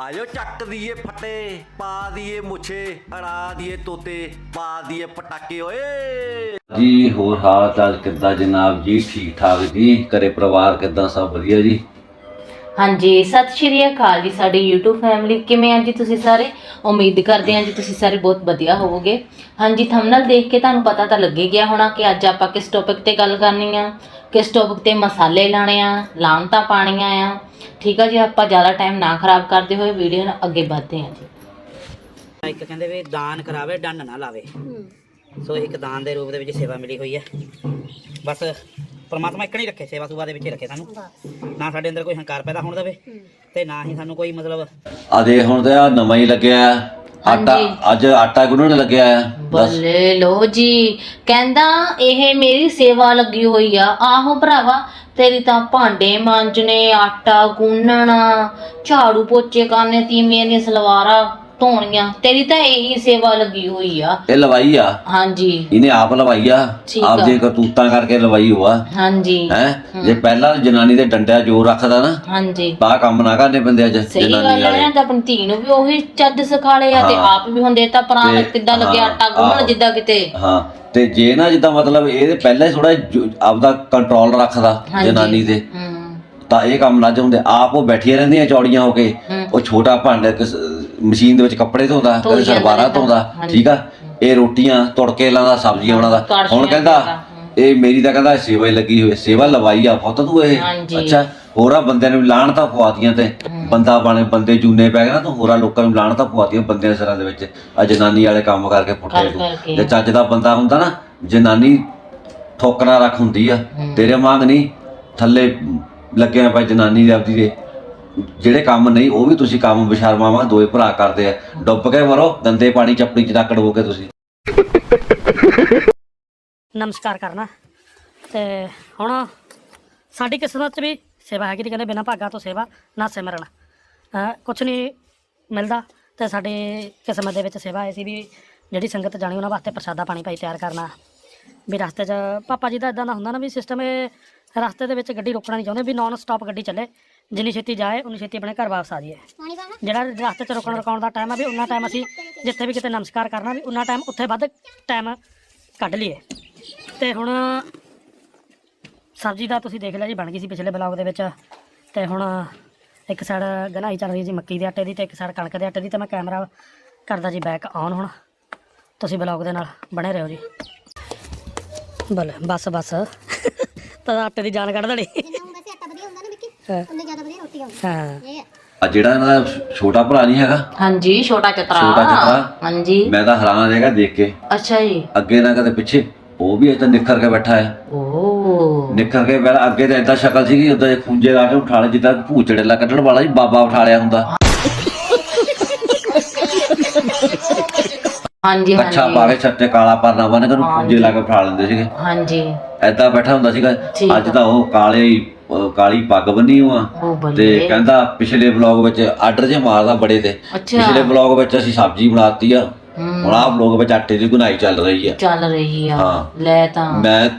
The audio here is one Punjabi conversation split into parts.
ਆਜੋ ਚੱਕ ਦੀਏ ਫੱਟੇ ਪਾ ਦੀਏ ਮੁੱਛੇ ਅੜਾ ਦੀਏ ਤੋਤੇ ਪਾ ਦੀਏ ਪਟਾਕੇ ਓਏ। ਜੀ ਹੋਰ ਹਾਲ ਚਾਲ ਕਿੱਦਾਂ ਜਨਾਬ ਜੀ? ਠੀਕ ਠਾਕ ਜੀ? ਘਰੇ ਪਰਿਵਾਰ ਕਿੱਦਾਂ? ਸਭ ਵਧੀਆ ਜੀ? ਹਾਂਜੀ ਸਤਿ ਸ਼੍ਰੀ ਅਕਾਲ ਜੀ ਸਾਡੀ YouTube ਫੈਮਿਲੀ ਕਿਵੇਂ ਆ ਜੀ ਤੁਸੀਂ ਸਾਰੇ? ਉਮੀਦ ਕਰਦੇ ਹਾਂ ਜੀ ਤੁਸੀਂ ਸਾਰੇ ਬਹੁਤ ਵਧੀਆ ਹੋਵੋਗੇ। ਹਾਂਜੀ ਥੰਬਨੇਲ ਦੇਖ ਕੇ ਤੁਹਾਨੂੰ ਪਤਾ ਤਾਂ ਲੱਗੇ ਗਿਆ ਹੋਣਾ ਕਿ ਅੱਜ ਆਪਾਂ ਕਿਸ ਟੌਪਿਕ ਤੇ ਗੱਲ ਕਰਨੀ ਆ। ਕਿਸ ਟੌਪਿਕ ਤੇ ਮਸਾਲੇ ਲਾਣੇ ਆ ਲਾਂਤਾਂ ਪਾਣੀਆਂ ਆ। ਠੀਕ ਆ ਜੀ ਆਪਾਂ ਜ਼ਿਆਦਾ ਟਾਈਮ ਨਾ ਖਰਾਬ ਕਰਦੇ ਹੋਏ ਵੀਡੀਓ ਨੂੰ ਅੱਗੇ ਵਧਦੇ ਹਾਂ ਜੀ। ਇੱਕ ਕਹਿੰਦੇ ਵੀ ਦਾਨ ਕਰਾਵੇ ਡੰਨ ਨਾ ਲਾਵੇ। ਸੋ ਇੱਕ ਦਾਨ ਦੇ ਰੂਪ ਦੇ ਵਿੱਚ ਸੇਵਾ ਮਿਲੀ ਹੋਈ ਹੈ ਬਸ ਪਰਮਾਤਮਾ ਇੱਕ ਨਹੀਂ ਰੱਖੇ ਸੇਵਾ ਸੁਭਾ ਦੇ ਵਿੱਚ ਹੀ ਰੱਖੇ ਸਾਨੂੰ। ਨਾ ਸਾਡੇ ਅੰਦਰ ਕੋਈ ਹੰਕਾਰ ਪੈਦਾ ਹੋਣ ਦੇਵੇ ਤੇ ਨਾ ਹੀ ਸਾਨੂੰ ਕੋਈ ਮਤਲਬ ਆ ਦੇ ਹੁਣ ਤੇ ਆ ਨਵਾਂ ਹੀ ਲੱਗਿਆ। ਆ। ਆਟਾ ਅੱਜ ਆਟਾ ਗੁੰਨਣ ਲੱਗਿਆ ਆ ਦੱਸ। ਬੱਲੇ ਲੋ ਜੀ। ਕਹਿੰਦਾ ਇਹ ਮੇਰੀ ਸੇਵਾ ਲੱਗੀ ਹੋਈ ਆ। ਆਹੋ ਭਰਾਵਾ ਤੇਰੀ ਤਾਂ ਭਾਂਡੇ ਮਾਂਜਣੇ ਆਟਾ ਗੁੰਨਣਾ ਝਾੜੂ ਪੋਚੇ ਕਰਨੇ ਤੀਵੀਆਂ ਦੀਆਂ ਸਲਵਾਰਾਂ। ਧੋਣੀਆਂ। ਤੇਰੀ ਤਾਂ ਇਹੀ ਸੇਵਾ ਲੱਗੀ ਹੋਈ ਆ। ਇਹ ਲਵਾਈ ਆ? ਹਾਂਜੀ। ਇਹਨੇ ਆਪ ਲਵਾਈ ਆ? ਠੀਕ ਆ। ਆਪਦੇ ਕਰਤੂਤਾਂ ਕਰਕੇ ਲਵਾਈ ਹੋਆ? ਹਾਂਜੀ। ਹੈ? ਜੇ ਪਹਿਲਾਂ ਜਨਾਨੀ ਦੇ ਡੰਡਿਆ ਜ਼ੋਰ ਰੱਖਦਾ ਨਾ ਹਾਂਜੀ। ਤਾਂ ਕੰਮ ਨਾ ਕਰਨੇ ਬੰਦੇ ਅੱਜ ਸਹੀ ਜਨਾਨੀ ਗੱਲ ਹੈ ਵਾਲੇ। ਨਾ ਆਪਣੀ ਧੀ ਨੂੰ ਵੀ ਉਹੀ ਚੱਜ ਸਿਖਾਲੇ ਆ ਤੇ ਹਾਂ। ਆਪ ਵੀ ਹੁੰਦੇ ਤਾਂ ਪਰਾਂ ਤੇ- ਕਿੱਦਾਂ ਲੱਗਿਆ ਹਾਂ, ਆਟਾ ਆਹੋ। ਜਿੱਦਾਂ ਕਿਤੇ। ਹਾਂ ਤੇ ਜੇ ਨਾ ਜਿੱਦਾਂ ਮਤਲਬ ਇਹ ਪਹਿਲਾਂ ਹੀ ਥੋੜਾ ਆਪਦਾ ਕੰਟਰੋਲ ਰੱਖਦਾ ਹਾਂਜੀ। ਜਨਾਨੀ ਤੇ। ਹੂੰ। ਤਾਂ ਇਹ ਕੰਮ ਲੱਜ ਹੁੰਦੇ ਆਪ ਉਹ ਬੈਠੀਆਂ ਰਹਿੰਦੀਆਂ ਚੌੜੀਆਂ ਹੋ ਕੇ। ਉਹ ਛੋਟਾ ਭਾਂਡਾ ਕਿਸ- ਮਸ਼ੀਨ ਦੇ ਵਿੱਚ ਕੱਪੜੇ ਧੋਂਦਾ ਧੋਈ ਕਦੇ ਜਾਂਦਾ ਸਰਬਾਰਾ ਰਹਿੰਦਾ। ਧੋਂਦਾ ਹਾਂਜੀ। ਠੀਕ ਆ ਇਹ ਰੋਟੀਆਂ ਤੁੜਕੇ ਲਾਉਂਦਾ ਸਬਜ਼ੀਆਂ ਬਣਾਉਂਦਾ ਹੁਣ ਕਹਿੰਦਾ ਇਹ ਮੇਰੀ ਤਾਂ ਕਹਿੰਦਾ ਸੇਵਾ ਹੀ ਲੱਗੀ ਹੋਈ ਸੇਵਾ ਲਵਾਈ ਆ ਪੁੱਤ ਤੂੰ ਇਹ ਹਾਂਜੀ। ਅੱਛਾ ਹੋਰਾਂ ਬੰਦਿਆਂ ਨੂੰ ਲਾਣ ਤਾਂ ਪਵਾਤੀਆਂ ਤੇ ਬੰਦਾ ਬਣੇ ਬੰਦੇ ਜੂਨੇ ਪੈ ਗਏ ਨਾ ਤੂੰ ਹੋਰਾਂ ਲੋਕਾਂ ਨੂੰ ਲਾਣ ਤਾਂ ਪਵਾਤੀਆਂ ਬੰਦਿਆਂ ਸਿਰਾਂ ਦੇ ਵਿੱਚ ਆ ਜਨਾਨੀ ਵਾਲੇ ਕੰਮ ਕਰਕੇ ਪੁੱਠੇ ਕਰ ਤੂੰ ਕਰਕੇ। ਜੇ ਚੱਜ ਦਾ ਬੰਦਾ ਹੁੰਦਾ ਨਾ ਜਨਾਨੀ ਠੋਕਰਾਂ ਰੱਖ ਹੁੰਦੀ ਆ ਤੇਰੇ ਵਾਂਗ ਨਹੀਂ ਥੱਲੇ ਲੱਗਿਆ ਭਾਈ ਜਨਾਨੀ ਦੇ ਆਪਦੀ ਦੇ। ਜਿਹੜੇ ਕੰਮ ਨਹੀਂ, ਉਹ ਵੀ ਤੁਸੀਂ ਕੰਮ ਬਿਸ਼ਰਮਾਵਾਂ ਦੋਏ ਭਰਾ ਕਰਦੇ ਆ। ਡੁੱਬ ਕੇ ਮਰੋ ਗੰਦੇ ਪਾਣੀ ਚੱਪੜੀ ਚ ਰੱਖ ਡੋਗੇ ਤੁਸੀਂ। ਨਮਸਕਾਰ ਕਰਨਾ। ਤੇ ਹੁਣ ਸਾਡੀ ਕਿਸਮਤ 'ਚ ਵੀ ਸੇਵਾ ਹੈਗੀ ਤੇ ਕਹਿੰਦੇ ਬਿਨਾਂ ਭਾਗਾ ਤੋਂ ਸੇਵਾ, ਨਾ ਸਿਮਰਨ। ਅਹ ਕੁਛ ਨਹੀਂ ਮਿਲਦਾ। ਤੇ ਸਾਡੇ ਕਿਸਮਤ ਦੇ ਵਿੱਚ ਸੇਵਾ ਆਈ ਸੀ ਵੀ ਜਿਹੜੀ ਸੰਗਤ ਜਾਣੀ, ਉਹਨਾਂ ਵਾਸਤੇ ਪ੍ਰਸ਼ਾਦਾ ਪਾਣੀ ਭਾਈ ਤਿਆਰ ਕਰਨਾ। ਵੀ ਰਸਤੇ 'ਚ ਪਾਪਾ ਜੀ ਦਾ ਇਦਾਂ ਦਾ ਹੁੰਦਾ ਨਾ ਵੀ ਸਿਸਟਮ ਇਹ ਰਸਤੇ ਦੇ ਵਿੱਚ ਗੱਡੀ ਰੋਕਣਾ ਨਹੀਂ ਚਾਹੁੰਦੇ ਵੀ ਨਾਨ ਸਟਾਪ ਗੱਡੀ ਚੱਲੇ ਜਿੰਨੀ ਛੇਤੀ ਜਾਏ ਉਨੀ ਛੇਤੀ ਆਪਣੇ ਘਰ ਵਾਪਸ ਆ ਜਾਈਏ। ਜਿਹੜਾ ਰਸਤੇ 'ਚ ਰੁਕਣ ਰੁਕਾਉਣ ਦਾ ਟਾਈਮ ਆ ਵੀ ਉਨਾ ਟਾਈਮ ਅਸੀਂ ਜਿੱਥੇ ਵੀ ਕਿਤੇ ਨਮਸਕਾਰ ਕਰਨਾ ਵੀ ਉਨਾ ਟਾਈਮ ਉੱਥੇ ਵੱਧ ਟਾਈਮ ਕੱਢ ਲਈਏ। ਤੇ ਹੁਣ ਸਬਜ਼ੀ ਦਾ ਤੁਸੀਂ ਦੇਖ ਲਿਆ ਜੀ ਬਣ ਗਈ ਸੀ ਪਿਛਲੇ ਬਲੌਗ ਦੇ ਵਿੱਚ। ਤੇ ਹੁਣ ਇੱਕ ਸਾਈਡ ਗਨਾਈ ਚੱਲ ਰਹੀ ਜੀ ਮੱਕੀ ਦੇ ਆਟੇ ਦੀ ਤੇ ਇੱਕ ਸਾਈਡ ਕਣਕ ਦੇ ਆਟੇ ਦੀ ਤੇ ਮੈਂ ਕੈਮਰਾ ਕਰਦਾ ਜੀ ਬੈਕ ਆਨ ਹੁਣ। ਤੁਸੀਂ ਬਲੌਗ ਦੇ ਨਾਲ ਬਣੇ ਰਹੋ ਜੀ। ਬਲੇ ਬਸ ਬਸ। ਤਾਂ ਆਟੇ ਦੀ ਜਾਨ ਕੱਢ ਦੇਣੀ। ਜਿੰਨਾ ਵੈਸੇ ਆਟਾ ਵਧੀਆ ਹੁੰਦਾ ਨਾ ਵਿੱਕੀ ਹਾਂ। ਉਹਨੇ ਜ਼ਿਆਦਾ ਵਧੀਆ ਰੋਟੀ ਆਉਂਦੀ ਹਾਂ। ਇਹ ਹੈ ਆ ਜਿਹੜਾ ਇਹਨਾਂ ਦਾ ਛੋਟਾ ਭਰਾ ਨਹੀਂ ਹੈਗਾ? ਹਾਂਜੀ ਛੋਟਾ ਚਤਰਾ। ਛੋਟਾ ਚਤਰਾ। ਹਾਂਜੀ। ਮੈਂ ਤਾਂ ਹੈਰਾਨ ਹੈਗਾ ਦੇਖ ਕੇ। ਅੱਛਾ ਜੀ। ਅੱਗੇ ਨਾ ਕਦੇ ਪਿੱਛੇ ਉਹ ਵੀ ਇਦਾਂ ਨਿੱਖਰ ਕੇ ਬੈਠਾ ਹੈ। ਓ। ਨਿੱਖਰ ਕੇ ਪਹਿਲਾਂ ਅੱਗੇ ਤਾਂ ਇਦਾਂ ਸ਼ਕਲ ਸੀਗੀ ਉਦਾਂ ਖੁੰਝੇ ਲਾ ਕੇ ਉਠਾ ਲਿਆ ਜਿੱਦਾਂ ਭੂਚੜੇਲਾ ਕੱਢਣ ਵਾਲਾ ਜੀ ਬਾਬਾ ਉਠਾ ਲਿਆ ਹੁੰਦਾ। ਹਾਂਜੀ ਹਾਂਜੀ। ਪਾ ਕੇ ਛੱਤੇ ਕਾਲਾ ਪਰਨਾ ਬੰਨ ਕੇ ਉਹਨੂੰ ਖੁੰਝੇ ਲਾ ਕੇ ਉਠਾ ਲੈਂਦੇ ਸੀਗੇ। ਹਾਂਜੀ। ਐਦਾਂ ਬੈਠਾ ਹੁੰਦਾ ਸੀਗਾ। ਠੀਕ ਅੱਜ ਤਾਂ ਉਹ ਕਾਲੇ ਹੀ, ਅਹ ਕਾਲੀ ਪੱਗ ਬੰਨੀ ਹੋਆ। ਉਹ ਤੇ ਬੱਲੇ ਕਹਿੰਦਾ ਪਿਛਲੇ ਵਲੌਗ ਵਿੱਚ ਆਰਡਰ ਜੇ ਮਾਰਦਾ ਬੜੇ ਤੇ। ਅੱਛਾ। ਪਿਛਲੇ ਵਲੌਗ ਵਿੱਚ ਅਸੀਂ ਸਬਜ਼ੀ ਬਣਾਤੀ ਆ। ਹੁਣ ਆਹ ਵਲੌਗ ਵਿੱਚ ਆਟੇ ਦੀ ਗੁਨਾਈ ਚੱਲ ਰਹੀ ਆ। ਚੱਲ ਰਹੀ ਆ। ਹਾਂ। ਲੈ ਤਾਂ। ਮੈਂ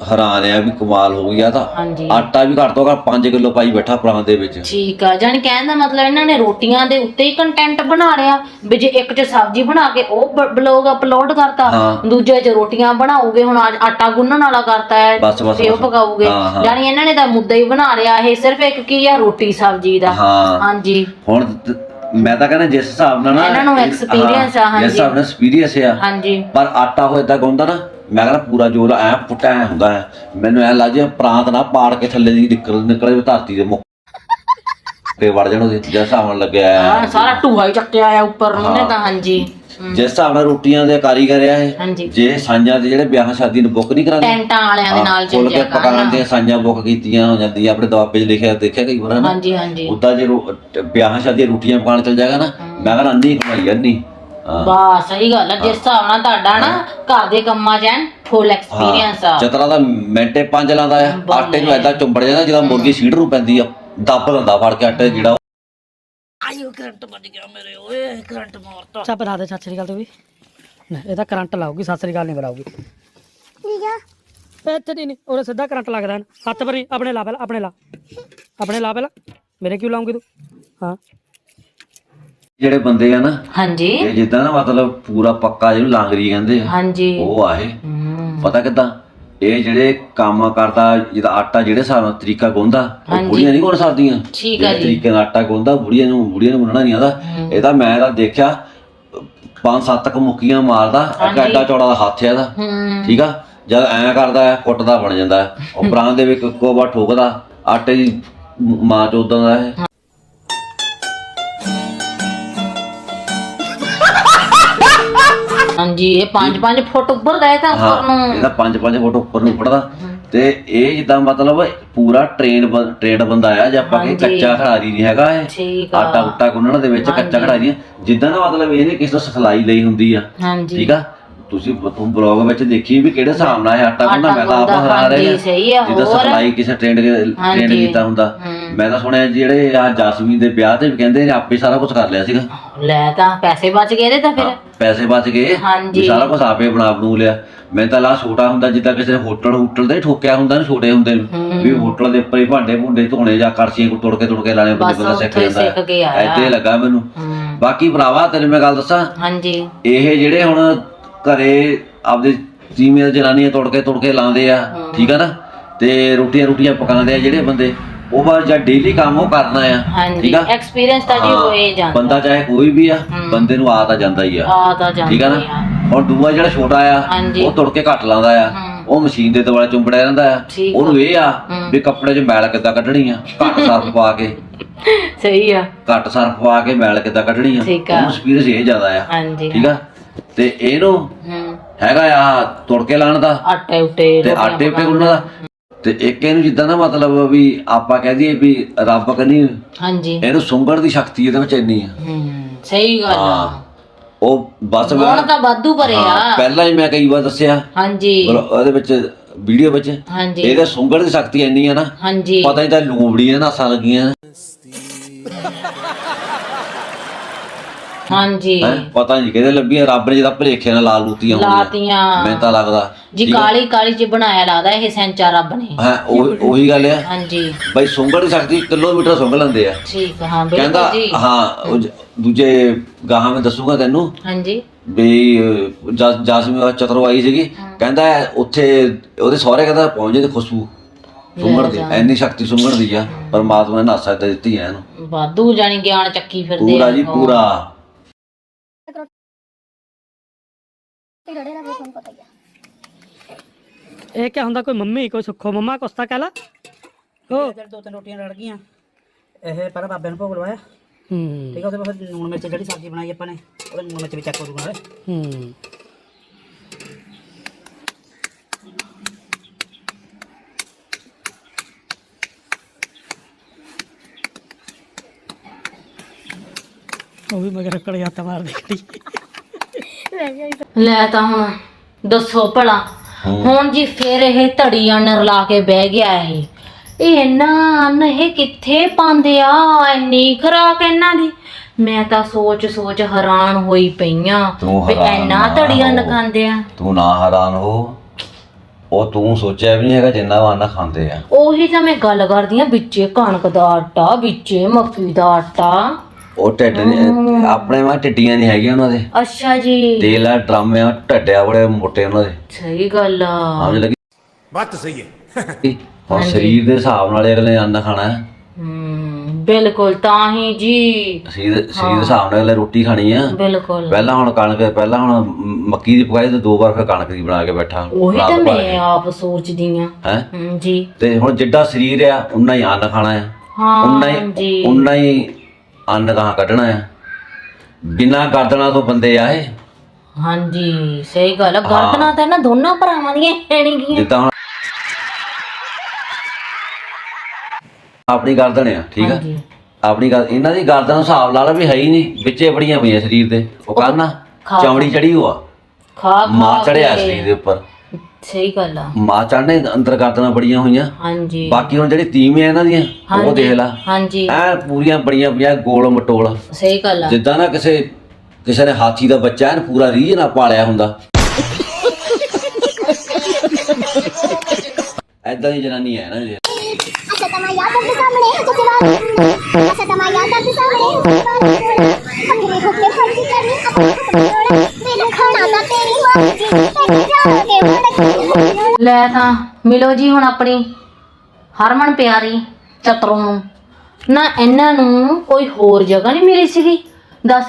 ਹੈਰਾਨ ਆ ਵੀ ਕਮਾਲ ਹੋ ਗਿਆ ਤਾਂ ਹਾਂਜੀ ਆਟਾ ਵੀ ਘੱਟ ਤੋਂ ਘੱਟ 5 ਕਿਲੋ ਪਾਈ ਬੈਠਾ ਪ੍ਰਾਂ ਦੇ ਵਿੱਚ ਠੀਕ ਆ ਜਾਨੀ ਕਹਿਣ ਦਾ ਮਤਲਬ ਇਹਨਾਂ ਨੇ ਰੋਟੀਆਂ ਦੇ ਉੱਤੇ ਹੀ ਕੰਟੈਂਟ ਬਣਾ ਲਿਆ ਵੀ ਜੇ ਇੱਕ 'ਚ ਸਬਜ਼ੀ ਬਣਾ ਕੇ ਉਹ ਬਲੌਗ ਅਪਲੋਡ ਕਰਤਾ ਹਾਂ। ਦੂਜੇ 'ਚ ਰੋਟੀਆਂ ਬਣਾਉਗੇ ਹੁਣ ਅੱਜ ਆਟਾ ਗੁੰਨਣ ਵਾਲਾ ਕਰਤਾ ਹੈ ਬਸ, ਬਸ, ਤੇ ਉਹ ਬਸ। ਪਕਾਉਗੇ ਹਾਂ, ਹਾਂ। ਜਾਨੀ ਇਹਨਾਂ ਨੇ ਤਾਂ ਮੁੱਦਾ ਹੀ ਬਣਾ ਲਿਆ ਇਹ ਸਿਰਫ ਇੱਕ ਕੀ ਆ ਰੋਟੀ ਸਬਜ਼ੀ ਦਾ ਹਾਂ ਹਾਂਜੀ ਹੁਣ ਤ- ਮੈਂ ਤਾਂ ਕਹਿੰਦਾ ਜਿਸ ਹਿਸਾਬ ਨਾਲ ਨਾ ਇਹਨਾਂ ਨੂੰ experience ਆ, ਹਾਂਜੀ। ਜਿਸ ਹਿਸਾਬ ਨਾਲ ਐਕਸਪੀਰੀਅੰਸ ਆ ਹਾਂਜੀ ਪਰ ਆਟਾ ਉਹ ਏਦਾਂ ਗੁੰਨਦਾ ਨਾ ਮੈਂ ਕਹਿੰਦਾ ਪੂਰਾ ਜੋਰ ਐ ਪੁੱਟਾ ਐ ਹੁੰਦਾ ਹੈ ਮੈਨੂੰ ਐ ਲੱਗ ਜਿਵੇਂ ਪ੍ਰਾਂਤ ਨਾ ਪਾੜ ਕੇ ਥੱਲੇ ਦੀ ਨਿਕਲ ਨਿਕਲੇ ਵੀ ਧਰਤੀ ਦੇ ਮੁੱਕ ਤੇ ਵੜ ਜਾਣ ਉਹਦੇ ਜਿਸ ਹਿਸਾਬ ਨਾਲ ਲੱਗਿਆ ਹਾਂ ਹੈ। ਸਾਰਾ ਟੂਹਾ ਹੀ ਚੱਕਿਆ ਆ ਉੱਪਰ ਨੂੰ ਹਾਂ। ਤਾਂ ਹਾਂਜੀ। ਹਮ, ਜਿਸ ਹਿਸਾਬ ਨਾਲ ਰੋਟੀਆਂ ਦੇ ਕਾਰੀਗਰ ਆ ਇਹ ਹਾਂਜੀ। ਜੇ ਸਾਂਝਾਂ ਦੇ ਜਿਹੜੇ ਵਿਆਹ ਸ਼ਾਦੀ ਨੂੰ ਬੁੱਕ ਨਹੀਂ ਕਰਾਉਂਦੇ। ਟੈਂਟਾਂ ਵਾਲਿਆਂ ਦੇ ਨਾਲ ਖੁੱਲ ਕੇ ਪਕਾਉਣ ਦੇ ਸਾਂਝਾਂ ਬੁੱਕ ਕੀਤੀਆਂ ਹੋ ਜਾਂਦੀਆਂ ਆਪਣੇ ਦੁਆਬੇ 'ਚ ਲਿਖਿਆ ਦੇਖਿਆ ਕਈ ਵਾਰ ਨਾ ਹਾਂਜੀ ਹਾਂਜੀ। ਉਦਾਂ ਜੇ ਵਿਆਹ ਸ਼ਾਦੀ ਰੋਟੀਆਂ ਪਕਾਉਣ ਚਲ ਜਾਏਗਾ ਨਾ ਮੈਂ ਕਹਿੰਦਾ ਅੰਨੀ ਕਮਾਈ ਅੰਨੀ। ਬਾ ਸਹੀ ਗੱਲ ਹੈ ਜਿਸ ਹਿਸਾਬ ਨਾਲ ਤੁਹਾਡਾ ਨਾ ਘਰ ਦੇ ਕੰਮਾਂ 'ਚ ਐਨ ਫੁੱਲ ਐਕਸਪੀਰੀਅੰਸ ਆ। ਚਤਰਾ ਦਾ ਮਿੰਟੇ ਪੰਜ ਲਾਉਂਦਾ ਆ। ਬੱਲੇ। ਆਟੇ ਨੂੰ ਐਦਾਂ ਚੁੰਬੜ ਜਾਂਦਾ ਜਿਵੇਂ ਮੁਰਗੀ ਸੀੜ ਨੂੰ ਪੈਂਦੀ ਆ। ਦੱਬ ਦਿੰਦਾ ਫੜ ਕੇ ਆਟੇ ਜਿਹੜਾ। ਆਇਓ ਕਰੰਟ ਵੱਜ ਗਿਆ ਮੇਰੇ ਓਏ ਕਰੰਟ ਮਾਰਤਾ। ਚੱਪ ਲਾ ਦੇ ਸਤਿ ਸ੍ਰੀ ਅਕਾਲ ਤੂੰ ਵੀ। ਨਾ, ਇਹ ਤਾਂ ਕਰੰਟ ਲਾਊਗੀ ਸਤਿ ਸ੍ਰੀ ਅਕਾਲ ਨਹੀਂ ਬੁਲਾਊਗੀ ਠੀਕ ਆ। ਇੱਥੇ ਨਹੀਂ ਨਹੀਂ ਉਹਦਾ ਸਿੱਧਾ ਕਰੰਟ ਲੱਗਦਾ ਹੈ ਹੱਥ ਭਰੀ ਆਪਣੇ ਲਾ ਪਹਿਲਾਂ ਆਪਣੇ ਲਾ। ਆਪਣੇ ਲਾ ਪਹਿਲਾਂ। ਮੇਰੇ ਕਿਉਂ ਲਾਉਂਗੀ ਤੂੰ? ਹਾਂ। ਜਿਹੜੇ ਬੰਦੇ ਆ ਨਾ ਹਾਂਜੀ। ਇਹ ਜਿੱਦਾਂ ਨਾ ਮਤਲਬ ਪੂਰਾ ਪੱਕਾ ਜਿਹਨੂੰ ਲਾਂਗਰੀ ਕਹਿੰਦੇ ਆ ਹਾਂਜੀ। ਉਹ ਆ ਹਮ, ਪਤਾ ਕਿੱਦਾਂ? ਇਹ ਜਿਹੜੇ ਕੰਮ ਕਰਦਾ ਜਿਹਦਾ ਆਟਾ ਜਿਹੜੇ ਹਿਸਾਬ ਨਾਲ ਤਰੀਕਾ ਗੁੰਦਾ ਉਹ ਹਾਂਜੀ। ਬੁੜੀਆਂ ਨਹੀਂ ਗੁੰਨ ਸਕਦੀਆਂ। ਠੀਕ ਆ ਜਿਹੜੇ ਜੀ। ਤਰੀਕੇ ਨਾਲ ਆਟਾ ਗੁੰਦਾ ਬੁੜੀਆਂ ਨੂੰ ਬੁੜੀਆਂ ਨੂੰ ਗੁੰਨਣਾ ਨਹੀਂ ਆਦਾ ਇਹ ਤਾਂ ਮੈਂ ਤਾਂ ਦੇਖਿਆ ਪੰਜ ਸੱਤ ਕੁ ਮੁੱਕੀਆਂ ਮਾਰਦਾ ਇੱਕ। ਐਡਾ ਚੌੜਾ ਦਾ ਹੱਥ ਹੈ ਇਹਦਾ। ਹਮ, ਠੀਕ ਆ? ਜਦ ਐਂ ਕਰਦਾ ਹੈ ਕੁੱਟਦਾ ਬਣ ਜਾਂਦਾ। ਹੈ। ਉਹ ਪ੍ਰਾਂਤ ਦੇ ਵਿੱਚ ਵਾਰ ਠੋਕਦਾ ਆਟੇ ਦੀ ਮ- ਮਾਂ ਚੋਦਾਂ ਦਾ ਹੈ। ਹਾਂਜੀ ਇਹ 5-5 ਫੁੱਟ ਉੱਪਰ ਗਏ ਤਾਂ ਉੱਪਰ ਨੂੰ। ਇਹਦਾ 5-5 ਫੁੱਟ ਉੱਪਰ ਨੂੰ ਉੱਪੜਦਾ ਤੇ ਇਹ ਜਿੱਦਾਂ ਮਤਲਬ ਪੂਰਾ ਟ੍ਰੇਨ ਟ੍ਰੇਡ ਬੰਦਾ ਆ ਜੇ ਆਪਾਂ ਕਿ। ਕੱਚਾ ਖਿਡਾਰੀ ਨਹੀਂ ਹੈਗਾ ਇਹ। ਆਟਾ ਉਟਾ ਗੁੰਨਣ ਦੇ ਵਿੱਚ ਕੱਚਾ ਖਿਡਾਰੀ। ਜਿੱਦਾਂ ਦਾ ਮਤਲਬ ਇਹਨੇ ਕਿਸੇ ਤੋਂ ਸਿਖਲਾਈ ਲਈ ਹੁੰਦੀ ਆ। ਹਾਂਜੀ। ਠੀਕ ਆ? ਤੁਸੀਂ ਤੁਮ ਬਲੌਗ ਵਿੱਚ ਦੇਖੀ ਵੀ ਕਿਹੜੇ ਹਿਸਾਬ ਨਾਲ ਆਟਾ ਗੁੰਨਦਾ ਮੈਂ ਤਾਂ ਆਪ ਹੈਰਾਨ ਰਹਿ ਜਿੱਦਾਂ ਹੋਰ? ਸਿਖਲਾਈ ਕਿਸੇ ਟ੍ਰੇਨਡ ਹਾਂਜੀ। ਕੀਤਾ ਹੁੰਦਾ। ਮੈਂ ਤਾਂ ਸੁਣਿਆ ਜਿਹੜੇ ਆ ਜਾਸਮੀਨ ਦੇ ਵਿਆਹ ਤੇ ਵੀ ਕਹਿੰਦੇ ਨੇ ਆਪੇ ਸਾਰਾ ਕੁਝ ਕਰ ਲਿਆ ਸੀਗਾ। ਲੈ ਤਾਂ ਪੈਸੇ ਬਚ ਗਏ ਇਹਦੇ ਤਾਂ ਫਿਰ। ਪੈਸੇ ਬਚ ਗਏ। ਹਾਂਜੀ। ਵੀ ਸਾਰਾ ਕੁਝ ਆਪੇ ਬਣਾ ਬਣੂ ਲਿਆ। ਮੈਂ ਤਾਂ ਲਾ ਛੋਟਾ ਹੁੰਦਾ ਜਿੱਦਾਂ ਕਿਸੇ ਹੋਟਲ ਹੋਟਲ ਦੇ ਠੋਕਿਆ ਹੁੰਦਾ ਨਾ ਛੋਟੇ ਹੁੰਦੇ ਨੂੰ। ਵੀ ਹੋਟਲ ਦੇ ਉੱਪਰ ਹੀ ਭਾਂਡੇ ਭੁੰਡੇ ਧੋਣੇ ਜਾਂ ਕਰਸੀਆਂ ਕੋ ਤੁੜ ਕੇ ਤੁੜ ਕੇ ਲਾਣੇ ਬੰਦੇ ਬੰਦਾ ਸਿੱਖ ਉੱਥੇ ਜਾਂਦਾ। ਸਿੱਖ ਕੇ ਆਇਆ। ਲੱਗਾ ਮੈਨੂੰ। ਹਮ, ਬਾਕੀ ਭਰਾਵਾ ਤੈਨੂੰ ਮੈਂ ਗੱਲ ਦੱਸਾਂ? ਹਾਂਜੀ। ਇਹ ਜਿਹੜੇ ਹੁਣ ਘਰੇ ਆਪਦੇ ਜੀਮੇਲ ਜਨਾਨੀਆਂ ਤੁੜ ਕੇ ਤੁੜ ਕੇ ਲਾਉਂਦੇ ਆ ਠੀਕ ਆ ਨਾ? ਤੇ ਰੋਟੀਆਂ ਰੋਟੀਆਂ ਪਕਾਉਂਦੇ ਆ ਜਿਹੜੇ ਬੰਦੇ। ਉਹ ਬਸ ਜਾਂ ਡੇਲੀ ਕੰਮ ਉਹ ਕਰਨਾ ਆ ਹਾਂਜੀ ਠੀਕ ਆ? ਐਕਸਪੀਰੀਅੰਸ ਤਾਂ ਜੀ ਹਾਂ, ਹੋਏ ਜਾਂਦਾ। ਬੰਦਾ ਚਾਹੇ ਕੋਈ ਵੀ ਆ ਬੰਦੇ ਨੂੰ ਆ ਤਾਂ ਜਾਂਦਾ ਹੀ ਆ। ਆ ਤਾਂ ਠੀਕ ਆ ਜਾਂਦਾ ਨਾ ਔਰ ਦੂਆ ਜਿਹੜਾ ਛੋਟਾ ਆ ਹਾਂਜੀ। ਉਹ ਤੁੜ ਕੇ ਘੱਟ ਲਾਉਂਦਾ ਆ। ਹਮ। ਉਹ ਮਸ਼ੀਨ ਦੇ ਦੁਆਲੇ ਚੁੰਬੜਿਆ ਰਹਿੰਦਾ ਆ। ਠੀਕ ਆ। ਉਹਨੂੰ ਇਹ ਆ ਹਮ। ਵੀ ਕੱਪੜੇ 'ਚ ਮੈਲ ਕਿੱਦਾਂ ਕੱਢਣੀ ਆ? ਘੱਟ ਸਰਫ ਪਾ ਕੇ। ਸਹੀ ਆ। ਘੱਟ ਸਰਫ ਪਾ ਕੇ ਮੈਲ ਕਿੱਦਾਂ ਕੱਢਣੀ ਆ? ਠੀਕ ਆ। ਉਹਨੂੰ ਐਕਸਪੀਰੀਅੰਸ ਇਹ ਜ਼ਿਆਦਾ ਆ। ਹਾਂਜੀ। ਠੀਕ ਆ? ਤੇ ਇਹਨੂੰ ਹੈਗਾ ਆ ਤੁੜ ਕੇ ਲਾਣ ਦਾ। ਆਟੇ ਉਟੇ ਤੇ ਰੋਟੀਆਂ ਆਟੇ ਉੱਤੇ ਪਕਾਉਣ ਗੁੰਨਣ ਦਾ। ਤੇ ਇੱਕ ਇਹਨੂੰ ਜਿੱਦਾਂ ਨਾ ਮਤਲਬ ਵੀ ਆਪਾਂ ਕਹਿ ਦਈਏ ਵੀ ਰੱਬ ਕਨੀ ਹਾਂਜੀ। ਇਹਨੂੰ ਸੁੰਗੜ ਦੀ ਸ਼ਕਤੀ ਇਹਦੇ ਵਿੱਚ ਇੰਨੀ ਆ। ਹਮ ਸਹੀ ਗੱਲ ਆ। ਹਾਂ ਉਹ ਬਸ ਹੁਣ ਤਾਂ ਵਾਧੂ ਭਰੇ ਹਾਂ, ਆ ਪਹਿਲਾਂ ਹੀ ਮੈਂ ਕਈ ਵਾਰ ਦੱਸਿਆ। ਹਾਂਜੀ। ਮਤਲਬ ਉਹਦੇ ਵਿੱਚ ਵੀਡੀਓ ਵਿੱਚ। ਹਾਂਜੀ। ਇਹਦੇ ਸੁੰਗੜ ਦੀ ਸ਼ਕਤੀ ਇੰਨੀ ਆ ਨਾ। ਹਾਂਜੀ। ਪਤਾ ਨਹੀਂ ਤਾਂ ਲੂੰਬੜੀਆਂ ਨਾਸਾਂ ਲੱਗੀਆਂ। ਹਾਂਜੀ। ਹੈਂ, ਪਤਾ ਨਹੀਂ ਕਿਹਦੇ ਲੱਭੀਆਂ ਰੱਬ ਨੇ ਜਿਹਦਾ ਭਲੇਖੇ ਨਾਲ ਲਾ ਲੂਤੀਆਂ ਹੋਣੀਆਂ ਲਾਤੀਆਂ। ਮੈਨੂੰ ਤਾਂ ਲੱਗਦਾ ਜੀ ਕਾਲੀ ਕਾਲੀ ਚ ਬਣਾਇਆ ਲੱਗਦਾ ਇਹ ਸੈਂਚਾ ਰੱਬ ਨੇ। ਹੈ ਉਹ ਉਹੀ ਗੱਲ ਆ। ਹਾਂਜੀ। ਬਈ ਸੁੰਗੜ ਦੀ ਸ਼ਕਤੀ ਕਿਲੋਮੀਟਰ ਸੁੰਘ ਲੈਂਦੇ ਆ। ਠੀਕ ਹਾਂ ਕਹਿੰਦਾ ਬਿਲਕੁਲ ਜੀ। ਹਾਂ ਉਹ ਜ- ਦੂਜੇ ਗਾਹਾਂ ਮੈਂ ਦੱਸੂਗਾ ਤੈਨੂੰ। ਹਾਂਜੀ। ਵੀ ਅਹ, ਜਸ- ਜਾਸਮੀਨ ਚਤਰੋ ਆਈ ਸੀਗੀ। ਕਹਿੰਦਾ ਉੱਥੇ ਉਹਦੇ ਸਹੁਰੇ ਕਹਿੰਦਾ ਪਹੁੰਚੇ ਤੇ ਖੁਸ਼ਬੂ ਸੁੰਗੜ ਦੀ। ਐਨੀ ਸ਼ਕਤੀ ਸੁੰਗੜ ਦੀ ਆ। ਪਰਮਾਤਮਾ ਨੇ ਨਾਸਾ ਦਿੱਤੀ ਐ ਇਹਨੂੰ। ਵਾਧੂ ਜਾਣੀ ਗਿਆਨ ਚੱਕੀ ਫਿਰਦੇ ਪੂਰਾ ਜੀ। ਪੂਰਾ। ਰੜੇ ਦਾ ਪਤਾ ਹੀ ਇਹ ਕੀ ਹੁੰਦਾ? ਕੋਈ ਮੰਮੀ ਕੋਈ ਸੁੱਖੋ ਮੰਮਾ ਕੁਛ ਤਾਂ ਕਹਿ ਲਾ। ਹੋ ਇੱਧਰ ਦੋ ਤਿੰਨ ਰੋਟੀਆਂ ਰੜ ਗਈਆਂ। ਇਹ ਪਹਿਲਾਂ ਬਾਬੇ ਨੂੰ ਭੋਗ ਲਵਾਇਆ। ਹੂੰ। ਠੀਕ ਆ ਉਹਦੇ ਬਾਅਦ ਲੂਣ ਮਿਰਚ ਜਿਹੜੀ ਸਬਜ਼ੀ ਬਣਾਈ ਆਪਾਂ ਨੇ ਉਹਦੇ ਲੂਣ ਮਿਰਚ ਵੀ ਚੈੱਕ ਕਰੂਗਾ ਨਾਲੇ। ਹੂੰ। ਉਹ ਵੀ ਮਗਰ ਕੜ ਜਾਂਦਾ ਮਾਰਦੀ ਖੜੀ। ਲੈ ਤਾਂ ਹੁਣ ਦੱਸੋ ਭਲਾ। ਹੁਣ ਜੀ ਫੇਰ ਇਹ ਧੜੀ ਅਨਰ ਲਾ ਕੇ ਬਹਿ ਗਿਆ ਇਹ। ਇਹ ਅੰਨ ਇਹ ਕਿੱਥੇ ਪਾਉਂਦੇ ਆ? ਇੰਨੀ ਖਰਾਕ ਇਹਨਾਂ ਦੀ। ਮੈਂ ਤਾਂ ਸੋਚ ਸੋਚ ਹੈਰਾਨ ਹੋਈ ਪਈਆਂ ਵੀ ਇੰਨਾ ਨਾ ਧੜੀ ਅੰਨ ਹੋ। ਖਾਂਦੇ ਆ। ਤੂੰ ਨਾ ਹੈਰਾਨ ਹੋ। ਉਹ ਤੂੰ ਸੋਚਿਆ ਵੀ ਨਹੀਂ ਹੈਗਾ ਜਿੰਨਾ ਵਾਨਾ ਖਾਂਦੇ ਆ। ਉਹੀ ਤਾਂ ਮੈਂ ਗੱਲ ਕਰਦੀ ਆ ਵਿੱਚੇ ਕਣਕ ਦਾ ਆਟਾ ਵਿੱਚੇ ਮੱਕੀ ਦਾ ਆਟਾ। ਉਹ ਢਿੱਡ ਨੀ- ਆਪਣੇ ਮਾ ਟਿੱਡੀਆਂ ਨਹੀਂ ਹੈਗੀਆਂ ਉਹਨਾਂ ਦੇ। ਅੱਛਾ ਜੀ। ਤੇਲ ਆ ਡਰਮ ਆ ਢੱਡਿਆ ਬੜੇ ਮੋਟੇ ਉਹਨਾਂ ਦੇ। ਸਹੀ ਗੱਲ ਆ। ਸਮਝ ਲੱਗੀ? ਬਾਤ ਤਾਂ ਸਹੀ ਹੈ। ਹੁਣ ਸਰੀਰ ਦੇ ਹਿਸਾਬ ਨਾਲ ਅਗਲੇ ਨੇ ਅੰਨ ਖਾਣਾ। ਹੈ ਹਮ ਬਿਲਕੁਲ ਤਾਂ ਹੀ ਜੀ। ਸਰੀਰ ਸਰੀਰ ਦੇ ਹਿਸਾਬ ਨਾਲ ਅਗਲੇ ਰੋਟੀ ਖਾਣੀ ਆ। ਬਿਲਕੁਲ। ਪਹਿਲਾਂ ਹੁਣ ਕਣਕ ਪਹਿਲਾਂ ਹੁਣ ਮ- ਮੱਕੀ ਦੀ ਪਕਾਈ ਤੇ ਦੋ ਵਾਰ ਫਿਰ ਕਣਕ ਦੀ ਬਣਾ ਕੇ ਬੈਠਾ। ਉਹੀ ਤਾਂ ਮੈਂ ਆਪ ਸੋਚਦੀ ਆ। ਹੈ? ਜੀ। ਤੇ ਹੁਣ ਜਿੱਡਾ ਸਰੀਰ ਆ ਉਨਾ ਹੀ ਅੰਨ ਖਾਣਾ ਆ। ਉਨਾ ਹਾਂ ਹੀ ਜੀ ਉਨਾ ਹੀ ਅੰਨ ਕਹਾਂ ਕੱਢਣਾ ਆ? ਬਿਨਾਂ ਗਰਦਨਾਂ ਤੋਂ ਬੰਦੇ ਆਏ? ਹਾਂਜੀ ਸਹੀ ਗੱਲ ਆ। ਗਰਦਨਾਂ ਤਾਂ ਇਹਨਾਂ ਦੋਨਾਂ ਭਰਾਵਾਂ ਦੀਆਂ ਹੈਣਗੀਆਂ। ਜਿੱਦਾਂ ਹੁਣ ਆਪਣੀ ਗਰਦਨ ਆ ਠੀਕ ਆ? ਹਾਂਜੀ। ਆਪਣੀ ਗੱਲ ਇਹਨਾਂ ਦੀ ਗਰਦਨ ਨੂੰ ਹਿਸਾਬ ਲਾ ਲਾ ਵੀ ਹੈ ਹੀ ਨਹੀਂ ਵਿੱਚੇ ਬੜੀਆਂ ਪਈਆਂ ਸਰੀਰ ਦੇ। ਉਹ ਕਹਿੰਦਾ ਖਾ- ਚਮੜੀ ਚੜੀ ਹੋਆ। ਖਾ ਖਾ ਮਾਂ ਚੜਿਆ ਕੇ। ਸਰੀਰ ਦੇ ਉੱਪਰ। ਸਹੀ ਗੱਲ ਆ। ਮਾਂ ਚੜਨੇ ਅੰਦਰ ਗਰਦਨਾਂ ਬੜੀਆਂ ਹੋਈਆਂ। ਹਾਂਜੀ। ਬਾਕੀ ਹੁਣ ਜਿਹੜੀ ਤੀਵੀਆਂ ਇਹਨਾਂ ਦੀਆਂ ਉਹ ਦੇਖ ਲਾ। ਹਾਂਜੀ। ਐ ਪੂਰੀਆਂ ਬੜੀਆਂ ਪਈਆਂ ਗੋਲ ਮਟੋਲ। ਸਹੀ ਗੱਲ ਆ। ਜਿੱਦਾਂ ਨਾ ਕਿਸੇ ਕਿਸੇ ਨੇ ਹਾਥੀ ਦਾ ਬੱਚਾ ਐਨ ਪੂਰਾ ਰੀਝ ਨਾਲ ਪਾਲਿਆ ਹੁੰਦਾ। ਐਦਾਂ ਦੀ ਜਨਾਨੀ ਹੈ ਨਾ ਲੈ ਤਾਂ ਮਿਲੋ ਜੀ ਹੁਣ ਆਪਣੀ ਹਰਮਨ ਪਿਆਰੀ ਚਤਰੋਂ ਨੂੰ ਨਾ ਇਹਨਾਂ ਨੂੰ ਕੋਈ ਹੋਰ ਜਗ੍ਹਾ ਨਹੀਂ ਮਿਲੀ ਸੀਗੀ ਦੱਸ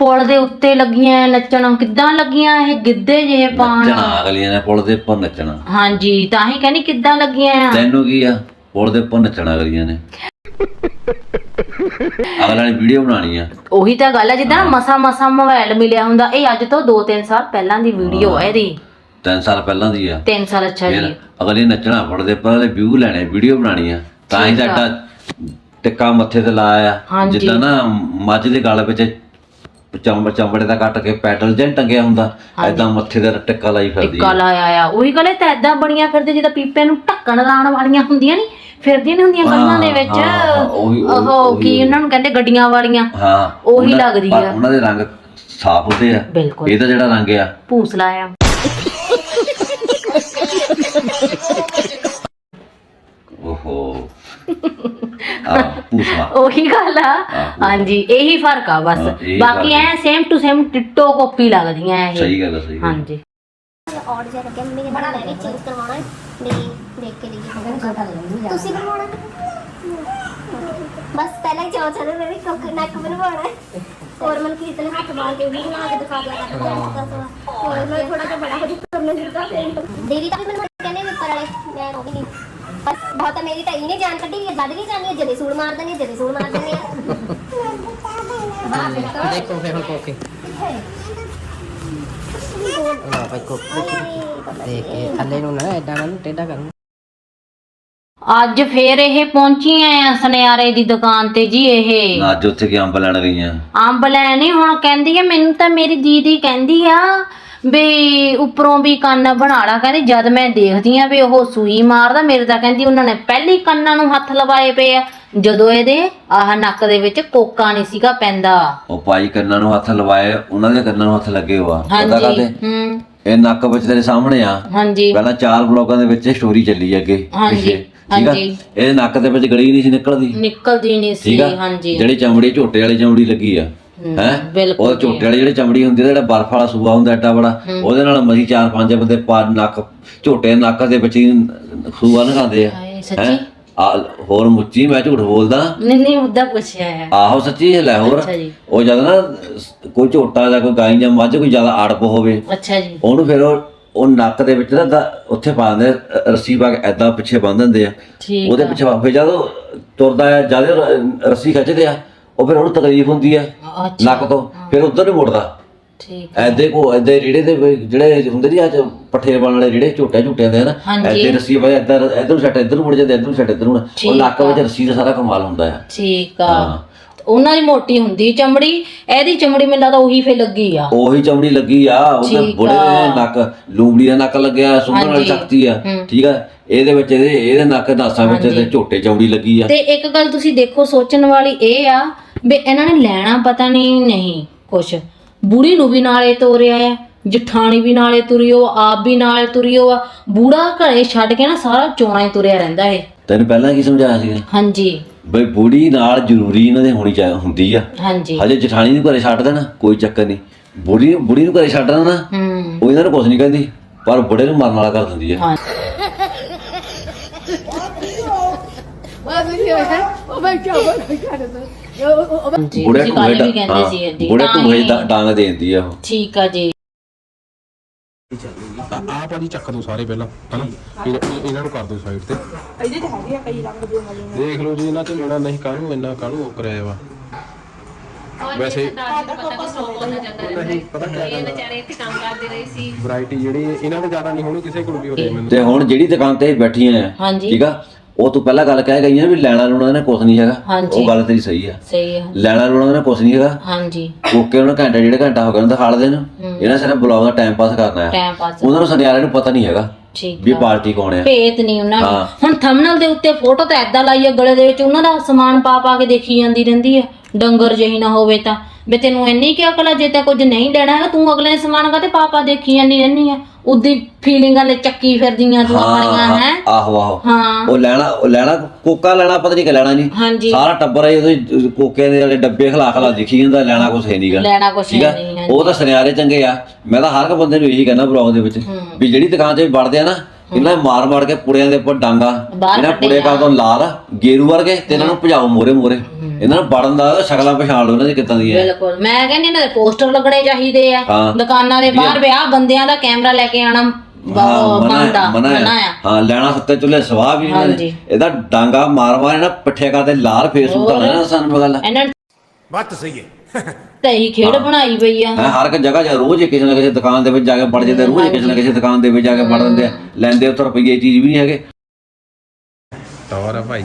ਪੁਲ ਦੇ ਉੱਤੇ ਲੱਗੀਆਂ ਨੱਚਣ ਕਿੱਦਾਂ ਲੱਗੀਆਂ ਇਹ ਗਿੱਧੇ ਜਿਹੇ ਪਾਣ ਜਣਾ ਅਗਲੀਆਂ ਨੇ ਪੁੱਲ ਦੇ ਉੱਪਰ ਨੱਚਣਾ ਹਾਂਜੀ ਤਾਂ ਹੀ ਕਹਿੰਦੀ ਕਿੱਦਾਂ ਲੱਗੀਆਂ ਤੈਨੂੰ ਕੀ ਆ ਪੁਲ ਦੇ ਉੱਪਰ ਨੱਚਣਾ ਅਗਲੀਆਂ ਨੇ। ਅਗਲਾ ਨੇ ਵੀਡੀਓ ਬਣਾਣੀ ਆ। ਉਹੀ ਤਾਂ ਗੱਲ ਹੈ ਜਿੱਦਾਂ ਮਸਾ ਮਸਾ ਮੋਬਾਈਲ ਮਿਲਿਆ ਹੁੰਦਾ ਇਹ ਅੱਜ ਤੋਂ 2-3 ਸਾਲ ਪਹਿਲਾਂ ਦੀ ਵੀਡੀਓ ਹੈ। ਇਹਦੀ। ਤਿੰਨ ਸਾਲ ਪਹਿਲਾਂ ਦੀ ਆ। 3 ਸਾਲ ਅੱਛਾ ਜੀ। ਅਗਲੇ ਨੱਚਣਾ ਪੁਲ ਦੇ ਉੱਪਰ ਉਹਦੇ ਵਿਊ ਲੈਣੇ ਵੀਡੀਓ ਬਣਾਣੀ ਆ। ਤਾਂ ਹੀ ਐਡਾ ਟਿੱਕਾ ਮੱਥੇ ਤੇ ਲਾਇਆ। ਜਿੱਦਾਂ ਨਾ ਮੱਝ ਦੇ ਗਲ ਵਿੱਚ ਚੰਬੜ ਚੰਬੜੇ ਦਾ ਕੱਟ ਕੇ ਪੈਟਲ ਜਿਹਾ ਨੀ ਟੰਗਿਆ ਹੁੰਦਾ ਐਦਾਂ ਮੱਥੇ ਤੇ ਟਿੱਕਾ ਲਾਈ ਫਿਰਦੀ ਟਿੱਕਾ ਲਾਇਆ ਆ। ਉਹੀ ਗੱਲ ਤਾਂ ਐਦਾਂ ਬਣੀਆਂ ਫਿਰਦੇ ਜਿੱਦਾਂ ਪੀਪੇ ਨੂੰ ਢੱਕਣ ਲਾਉਣ ਵਾਲੀਆਂ ਹੁੰਦੀਆਂ ਨਹੀਂ ਫਿਰਦੀਆਂ ਨਹੀਂ ਹੁੰਦੀਆਂ ਗਲੀਆਂ ਦੇ ਵਿੱਚ। ਉਹੀ- ਕੀ ਉਹਨਾਂ ਨੂੰ ਕਹਿੰਦੇ ਗੱਡੀਆਂ ਵਾਲੀਆਂ। ਹਾਂ ਉਹੀ ਲੱਗਦੀ ਆ। ਉਹਨਾਂ ਦੇ ਰੰਗ ਸਾਫ਼ ਹੁੰਦੇ ਆ। ਬਿਲਕੁਲ। ਇਹਦਾ ਜਿਹੜਾ ਰੰਗ ਆ। ਭੂਸ ਲਾਇਆ ਓਹੋ। ਆ ਪੂਸਾ ਉਹੀ ਗੱਲ ਆ। ਹਾਂਜੀ ਇਹੀ ਫ਼ਰਕ ਆ ਬਸ। ਇਹੀ ਬਾਕੀ ਐ same to same ditto copy ਲੱਗਦੀਆਂ ਇਹ। ਸਹੀ ਗੱਲ ਆ ਸਹੀ ਆ। ਹਾਂਜੀ। ਔਰ ਜਿਹਾ ਲੱਗਿਆ ਮੰਮੀ ਕਹਿੰਦੀ ਮੈਂ ਵੀ ਚੇਂਜ ਕਰਵਾਉਣਾ ਹੈ। ਵੀ ਦੇਖ ਕੇ ਲਈ ਤੁਸੀਂ ਬਣਵਾਉਣਾ? ਬਸ ਪਹਿਲਾਂ ਹੀ ਚਾਹ ਚਾਹ ਮੈਂ ਵੀ ਕੁੱਕ ਨੱਕ ਬਣਵਾਉਣਾ ਹੈ। ਔਰ ਮਨ ਕੀ ਇਤਨੇ ਹੱਥ ਮਾਰ ਕੇ ਵੀ ਬਣਾ ਕੇ ਦਿਖਾ ਦਿਆ ਕਰਦਾ ਔਰ ਮੈਂ ਥੋੜਾ ਜਿਹਾ ਬੜਾ ਹੋ ਜੂ ਕਰਨਾ ਜਿੱਦਾਂ ਦੇਰੀ ਤਾਂ ਵੀ ਮੈਨੂੰ ਕਹਿੰਦੇ ਵੀ ਉੱਪਰ ਵਾਲੇ ਮੈਂ ਉਹ ਵੀ ਨਹੀਂ। ਬਸ ਬਹੁਤ ਆ ਮੇਰੀ ਤਾਂ ਇਹਨੇ ਜਾਨ ਕੱਢੀ ਵੀ ਵੱਧ ਵੀ ਜਾਂਦੀ ਜਦੇ ਸੂੜ ਮਾਰ ਦਿੰਦੀ ਜਦੇ ਸੂੜ ਮਾਰ ਦਿੰਦੀ ਹੈ। ਦੇਖੋ। ਫਿਰ ਹੁਣ ਕੋਕੇ। ਥੱਲੇ ਨੂੰ ਨਾ ਐਡਾ ਨਾ ਕਰੂੰ ਅੱਜ ਫੇਰ ਇਹ ਪਹੁੰਚੀਆਂ ਆ ਸੁਨਿਆਰੇ ਦੀ ਦੁਕਾਨ ਤੇ ਜੀ ਇਹ। ਅੱਜ ਉੱਥੇ ਕਿ ਅੰਬ ਲੈਣ ਗਈਆਂ? ਅੰਬ ਲੈਣੇ ਹੁਣ ਕਹਿੰਦੀ ਆ ਮੈਨੂੰ ਤਾਂ ਮੇਰੀ ਦੀਦੀ ਕਹਿੰਦੀ ਆ ਵੀ ਉੱਪਰੋਂ ਵੀ ਕੰਨ ਬਣਾ ਲਾ ਕਹਿੰਦੀ ਜਦ ਮੈਂ ਦੇਖਦੀ ਆ ਵੀ ਉਹ ਸੂਈ ਮਾਰਦਾ ਮੇਰੇ ਤਾਂ ਕਹਿੰਦੀ ਉਹਨਾਂ ਨੇ ਪਹਿਲੀ ਕੰਨਾਂ ਨੂੰ ਹੱਥ ਲਵਾਏ ਪਏ ਆ। ਜਦੋਂ ਇਹਦੇ ਆਹ ਨੱਕ ਦੇ ਵਿੱਚ ਕੋਕਾ ਨਹੀਂ ਸੀਗਾ ਪੈਂਦਾ। ਉਹ ਭਾਈ ਕੰਨਾਂ ਨੂੰ ਹੱਥ ਲਵਾਏ ਉਹਨਾਂ ਦੇ ਕੰਨਾਂ ਨੂੰ ਹੱਥ ਲੱਗੇ ਹੋਆ ਪਤਾ ਕਾਤੇ ਹੂੰ। ਇਹ ਨੱਕ ਵਿੱਚ ਤੇਰੇ ਸਾਹਮਣੇ ਆ। ਹਾਂਜੀ। ਪਹਿਲਾਂ ਚਾਰ ਬਲੋਕਾਂ ਦੇ ਵਿੱਚ ਸਟੋਰੀ ਚੱਲੀ ਅੱਗੇ ਹਾਂਜੀ, ਠੀਕ ਆ। ਇਹਦੇ ਨੱਕ ਦੇ ਵਿੱਚ ਗੜੀ ਨਹੀਂ ਸੀ ਨਿਕਲਦੀ। ਨਿਕਲਦੀ ਨਹੀਂ ਸੀ ਹਾਂਜੀ। ਜਿਹੜੀ ਚਮੜੀ ਝੋਟੇ ਵਾਲੀ ਚਮੜੀ ਲੱਗੀ ਆ। ਹੈ ਬਿਲਕੁਲ ਉਹ ਝੋਟੇ ਵਾਲੀ ਜਿਹੜੀ ਚਮੜੀ ਹੁੰਦੀ ਆ ਜਿਹੜਾ ਬਰਫ ਵਾਲਾ ਸੂਆ ਹੁੰਦਾ ਐਡਾ ਬੜਾ ਉਹਦੇ ਨਾਲ ਮਰੀ ਚਾਰ ਪੰਜ ਬੰਦੇ ਪਾ ਨੱਕ ਝੋਟੇ ਨੱਕ ਦੇ ਵਿੱਚ ਹੀ ਸੂਆ ਲਗਾਉਂਦੇ ਆ। ਹੈਂ? ਸੱਚੀ? ਆ ਹੋਰ ਮੁੱਚੀ ਮੈਂ ਝੂਠ ਬੋਲਦਾ। ਨਹੀਂ ਨਹੀਂ ਮੁੱਦਾ ਪੁੱਛਿਆ ਹੈ। ਆਹੋ ਸੱਚੀ ਇਹ ਲੈ ਹੋਰ। ਅੱਛਾ ਜੀ। ਉਹ ਜਦ ਨਾ ਕੋਈ ਝੋਟਾ ਜਾਂ ਕੋਈ ਗਾਈ ਜਾਂ ਮੱਝ ਕੋਈ ਜ਼ਿਆਦਾ ਅੜਪ ਹੋਵੇ ਅੱਛਾ ਜੀ। ਉਹਨੂੰ ਫਿਰ ਉਹ ਉਹ ਨੱਕ ਦੇ ਵਿੱਚ ਨਾ ਦ- ਉੱਥੇ ਪਾ ਦਿੰਦੇ ਆ, ਅ- ਰੱਸੀ ਪਾ ਕੇ ਐਦਾਂ ਪਿੱਛੇ ਬੰਨ ਦਿੰਦੇ ਆ। ਠੀਕ ਉਹਦੇ ਪਿੱਛੇ ਫਿਰ ਜਦੋਂ ਤੁਰਦਾ ਹੈ ਜਦ ਰੱਸੀ ਖਿੱਚਦੇ ਆ ਉਹ ਫਿਰ ਉਹਨੂੰ ਤਕਲੀਫ ਹੁੰਦੀ ਹੈ ਅੱਛਾ। ਨੱਕ ਤੋਂ ਫਿਰ ਉਧਰ ਨੂੰ ਮੁੜਦਾ। ਠੀਕ ਐਦੇ ਕੋ ਐਦੇ ਰੇੜੇ ਦੇ ਵੀ ਜਿਹੜੇ ਹੁੰਦੇ ਨਹੀਂ ਅੱਜ ਪੱਠੇ ਬਣਨ ਵਾਲੇ ਜਿਹੜੇ ਝੋਟੇ ਝੋਟੇ ਹੁੰਦੇ ਆ ਨਾ ਹਾਂਜੀ। ਐਦੇ ਰੱਸੀ ਪਾ ਇੱਧਰ ਇੱਧਰ ਛੱਟ ਇੱਧਰ ਮੁੜ ਜਾਂਦੇ ਇੱਧਰ ਛੱਟ ਇੱਧਰ। ਉਹ ਠੀਕ ਨੱਕ ਵਿੱਚ ਰੱਸੀ ਦਾ ਸਾਰਾ ਕਮਾਲ ਹੁੰਦਾ ਆ ਠੀਕ ਆ। ਉਹਨਾਂ ਦੀ ਮੋਟੀ ਹੁੰਦੀ ਚਮੜੀ ਇਹਦੀ ਚਮੜੀ ਮੈਨੂੰ ਲੱਗਦਾ ਉਹੀ ਫੇ ਲੱਗੀ ਆ ਉਹੀ ਚਮੜੀ ਲੱਗੀ ਆ ਉਹਦੇ ਠੀਕ ਬੁੜੇ ਆ। ਦੇ ਨੱਕ ਲੂੰਬੜੀ ਦਾ ਨੱਕ ਲੱਗਿਆ ਸੁਣਨ ਵਾਲੀ ਹਾਂਜੀ। ਸ਼ਕਤੀ ਆ ਹੂੰ। ਠੀਕ ਆ ਇਹਦੇ ਵਿੱਚ ਇਹਦੇ ਇਹਦੇ ਨੱਕ ਨਾਸਾਂ ਵਿੱਚ ਤੇ ਝੋਟੇ ਚਮੜੀ ਲੱਗੀ ਆ ਤੇ ਇੱਕ ਗੱਲ ਤੁਸੀਂ ਦੇਖੋ ਸੋਚਣ ਵਾਲੀ ਇਹ ਆ ਵੀ ਇਹਨਾਂ ਨੇ ਲੈਣਾ ਪਤਾ ਨਹੀਂ ਨਹੀਂ ਕੁਛ ਬੁੜੀ ਨੂੰ ਵੀ ਨਾਲੇ ਤੋਰਿਆ ਆ ਜਠਾਣੀ ਵੀ ਨਾਲੇ ਤੁਰਿਓ ਆਪ ਵੀ ਨਾਲੇ ਤੁਰਿਓ ਆ। ਬੂੜਾ ਘਰੇ ਛੱਡ ਕੇ ਨਾ ਸਾਰਾ ਚੋਣਾ ਹੀ ਤੁਰਿਆ ਰਹਿੰਦਾ ਇਹ। ਤੈਨੂੰ ਪਹਿਲਾਂ ਕੀ ਸਮਝਾਇਆ ਸੀ ਹਾਂਜੀ। ਬਈ ਬੁੜੀ ਨਾਲ ਜ਼ਰੂਰੀ ਇਹਨਾਂ ਦੇ ਹੋਣੀ ਚਾਹੀਦੀ ਹੁੰਦੀ ਆ। ਹਾਂਜੀ। ਹਜੇ ਜਠਾਣੀ ਨੂੰ ਘਰੇ ਛੱਡ ਦੇਣਾ ਕੋਈ ਚੱਕਰ ਨਹੀਂ। ਬੁੜੀ ਬੁੜੀ ਨੂੰ ਘਰੇ ਛੱਡ ਦੇਣਾ ਨਾ ਹੂੰ। ਉਹ ਇਹਨਾਂ ਨੂੰ ਕੁਝ ਨਹੀਂ ਕਹਿੰਦੀ ਪਰ ਬੁੜੇ ਨੂੰ ਮਰਨ ਵਾਲਾ ਕਰ ਦਿੰਦੀ ਆ। ਹਾਂ। ਜੀ ਬੁੜੇ ਤੁਸੀਂ ਨੂੰ ਕੱਲ੍ਹ ਵੀ ਕਹਿੰਦੇ ਸੀ ਜੀ ਬੁੜੇ ਤਾਂ ਨੂੰ ਹੀ- ਡਾਂਗ ਦੇ ਦਿੰਦੀ ਆ ਉਹ। ਠੀਕ ਆ ਜੀ। ਆ ਭਾਜੀ ਚੱਕ ਦੋ ਸਾਰੇ ਪਹਿਲਾਂ ਹਨਾ? ਫਿਰ ਇਹ- ਇਹਨਾਂ ਨੂੰ ਕਰ ਦਿਓ ਸਾਈਡ ਤੇ। ਇਹਦੇ ਤੇ ਹੈਗੇ ਆ ਕਈ ਰੰਗ ਦੇ ਦੇਖ ਲਓ ਜੀ ਇਹਨਾਂ ਚ ਲੈਣਾ ਨਹੀਂ ਕਾਹਨੂੰ ਇੰਨਾ ਕਾਹਨੂੰ ਉਹ ਕਰਾਇਆ ਵਾ। ਵੈਸੇ ਨਹੀਂ ਪਤਾ ਕਿਆ ਇਹ ਵਿਚਾਰੇ ਇੱਥੇ ਕੰਮ ਕਰਦੇ ਰਹੇ ਸੀ। ਵੈਰਾਈਟੀ ਜਿਹੜੀ ਇਹਨਾਂ ਦੇ ਜ਼ਿਆਦਾ ਨਹੀਂ ਹੋਣੀ ਕਿਸੇ ਕੋਲ ਵੀ ਹੋ ਜਾਏ ਮੈਨੂੰ। ਤੇ ਹੁਣ ਜਿਹੜੀ ਦੁਕਾਨ ਤੇ ਇਹ ਬੈਠੀਆਂ ਆ ਹਾਂਜੀ। ਠੀਕ ਆ? ਉਹ ਤੂੰ ਪਹਿਲਾਂ ਗੱਲ ਕਹਿ ਗਈਆਂ ਵੀ ਲੈਣਾ ਲੂਣਾ ਨੇ ਕੁਝ ਨਹੀਂ ਹੈਗਾ। ਹਾਂਜੀ। ਉਹ ਗੱਲ ਤੇਰੀ ਸਹੀ ਆ। ਸਹੀ ਆ ਲੈਣਾ ਲੂਣਾ ਨੇ ਕੁਝ ਨਹੀਂ ਹੈਗਾ। ਹਾਂਜੀ। ਕੋਕੇ ਉਹਨਾਂ ਘੰਟਾ ਡੇਢ ਘੰਟਾ ਹੋ ਗਿਆ ਉਹਨਾਂ ਦਿਖਾ ਦੇਣ ਇਹਨਾਂ ਸਿਰਫ ਬਲੌਗ ਦਾ ਟਾਈਮ ਪਾਸ ਕਰਨਾ ਆ। ਟਾਈਮ ਪਾਸ ਉਹਨਾਂ ਨੂੰ ਸੰਧਿਆਰੇ ਨੂੰ ਪਤਾ ਨਹੀਂ ਹੈਗਾ ਠੀਕ ਵੀ ਪਾਰਟੀ ਕੌਣ ਆ। ਭੇਤ ਨਹੀਂ ਉਹਨਾਂ ਨੂੰ। ਹਾਂ। ਹੁਣ ਥੰਬਨਲ ਦੇ ਉੱਤੇ ਫੋਟੋ ਤਾਂ ਐਦਾਂ ਲਾਈ ਆ ਗਲੇ ਦੇ ਵਿੱਚ ਉਹਨਾਂ ਦਾ ਸਮਾਨ ਪਾ ਪਾ ਕੇ ਦੇਖੀ ਜਾਂਦੀ ਰਹਿੰਦੀ ਆ। ਡੰਗਰ ਜਿਹੀ ਨਾ ਹੋਵੇ ਤਾਂ। ਵੀ ਤੈਨੂੰ ਇੰਨੀ ਕੀ ਅਕਲ ਆ ਜੇ ਤਾਂ ਕੁਝ ਨਹੀਂ ਲੈਣਾ ਤੂੰ ਅਗਲੇ ਦੇ ਸਮਾਨ ਕਾ ਤੇ ਪਾ ਪਾ ਦੇਖੀ ਜਾਂਦੀ ਰਹਿੰਦੀ ਆ। ਉਦੀ ਫੀਲਿੰਗਾਂ ਲੈ ਚੱਕੀ ਫਿਰਦੀਆਂ ਤੂੰ ਆਪਣੀਆਂ ਹਾਂ ਆਹੋ ਆਹੋ। ਹਾਂ। ਉਹ ਲੈਣਾ ਉਹ ਲੈਣਾ ਕੋਕਾ ਲੈਣਾ ਪਤਾ ਨਹੀਂ ਕਿ ਲੈਣਾ ਨਹੀਂ ਹਾਂਜੀ। ਸਾਰਾ ਟੱਬਰ ਹੈ ਉਹਦੇ ਕੋਕੇ ਦੇ ਵਾਲੇ ਡੱਬੇ ਖਲਾ ਖਲਾ ਦਿਖੀ ਜਾਂਦਾ ਲੈਣਾ ਕੁਝ ਹੈ ਨਹੀਂਗਾ। ਲੈਣਾ ਕੁਛ ਨਹੀਂ। ਉਹ ਤਾਂ ਸੁਨਿਆਰੇ ਚੰਗੇ ਆ। ਮੈਂ ਤਾਂ ਹਰ ਇੱਕ ਬੰਦੇ ਨੂੰ ਇਹੀ ਕਹਿੰਦਾ ਬਲੌਗ ਦੇ ਵਿੱਚ ਵੀ ਜਿਹੜੀ ਦੁਕਾਨ ਤੇ ਵੜਦੇ ਆ ਨਾ ਇਹਨਾਂ ਨੇ ਮਾਰ ਮਾਰ ਕੇ ਪੁੜਿਆਂ ਦੇ ਉੱਪਰ ਡਾਂਗਾ ਇਹਨਾਂ ਪੁੜੇ ਆ। ਦੋ ਲਾਲ ਗੇਰੂ ਵਰਗੇ ਤੇ ਇਹਨਾਂ ਨੂੰ ਭਜਾਓ ਮੋਰੇ ਮੋਰੇ। ਇਹਨਾਂ ਨੂੰ ਵੜਨ ਦਾ ਸ਼ਕਲਾਂ ਪਛਾਣ ਲਓ ਇਹਨਾਂ ਦੀ ਕਿੱਦਾਂ ਦੀਆਂ ਬਿਲਕੁਲ। ਮੈਂ ਕਹਿੰਦੀ ਇਹਨਾਂ ਦੇ ਪੋਸਟਰ ਲੱਗਣੇ ਚਾਹੀਦੇ ਆ। ਹਾਂ। ਦੁਕਾਨਾਂ ਦੇ ਬਾਹਰ ਵਿਆਹ ਬੰਦਿਆਂ ਦਾ ਕੈਮਰਾ ਲੈ ਕੇ ਆਣਾ ਹਾਂ ਹਾਂ ਲੈਣਾ ਸੱਤੇ ਚੁੱਲੇ ਸਵਾਹ ਵੀ ਨੇ। ਇਹਦਾ ਡਾਂਗਾ ਮਾਰ ਮਾਰ ਇਹਨਾਂ ਪਿੱਠੇ ਕਰਦੇ ਲਾਲ ਫੇਸ ਹੁੰਦਾ ਨਾ ਸਾਨੂੰ ਗੱਲ ਬਾਤ ਤਾਂ ਸਹੀ ਹੈ। ਤੇ ਹੀ ਖੇਡ ਬਣਾਈ ਪਈ ਆ। ਹੈ ਹਰ ਇੱਕ ਜਗ੍ਹਾ ਜਾ ਰੋਜ਼ ਹੀ ਕਿਸੇ ਨਾ ਕਿਸੇ ਦੁਕਾਨ ਦੇ ਵਿੱਚ ਜਾ ਕੇ ਵੜ ਜਾਂਦੇ ਰੋਜ਼ ਹੀ ਕਿਸੇ ਨਾ ਕਿਸੇ ਦੁਕਾਨ ਦੇ ਵਿੱਚ ਜਾ ਕੇ ਵੜ ਦਿੰਦੇ ਆ। ਲੈਂਦੇ ਉੱਥੇ ਰੁਪਈਏ ਚੀਜ਼ ਵੀ ਨਹੀਂ ਹੈਗੇ। ਟੌਰ ਆ ਭਾਈ।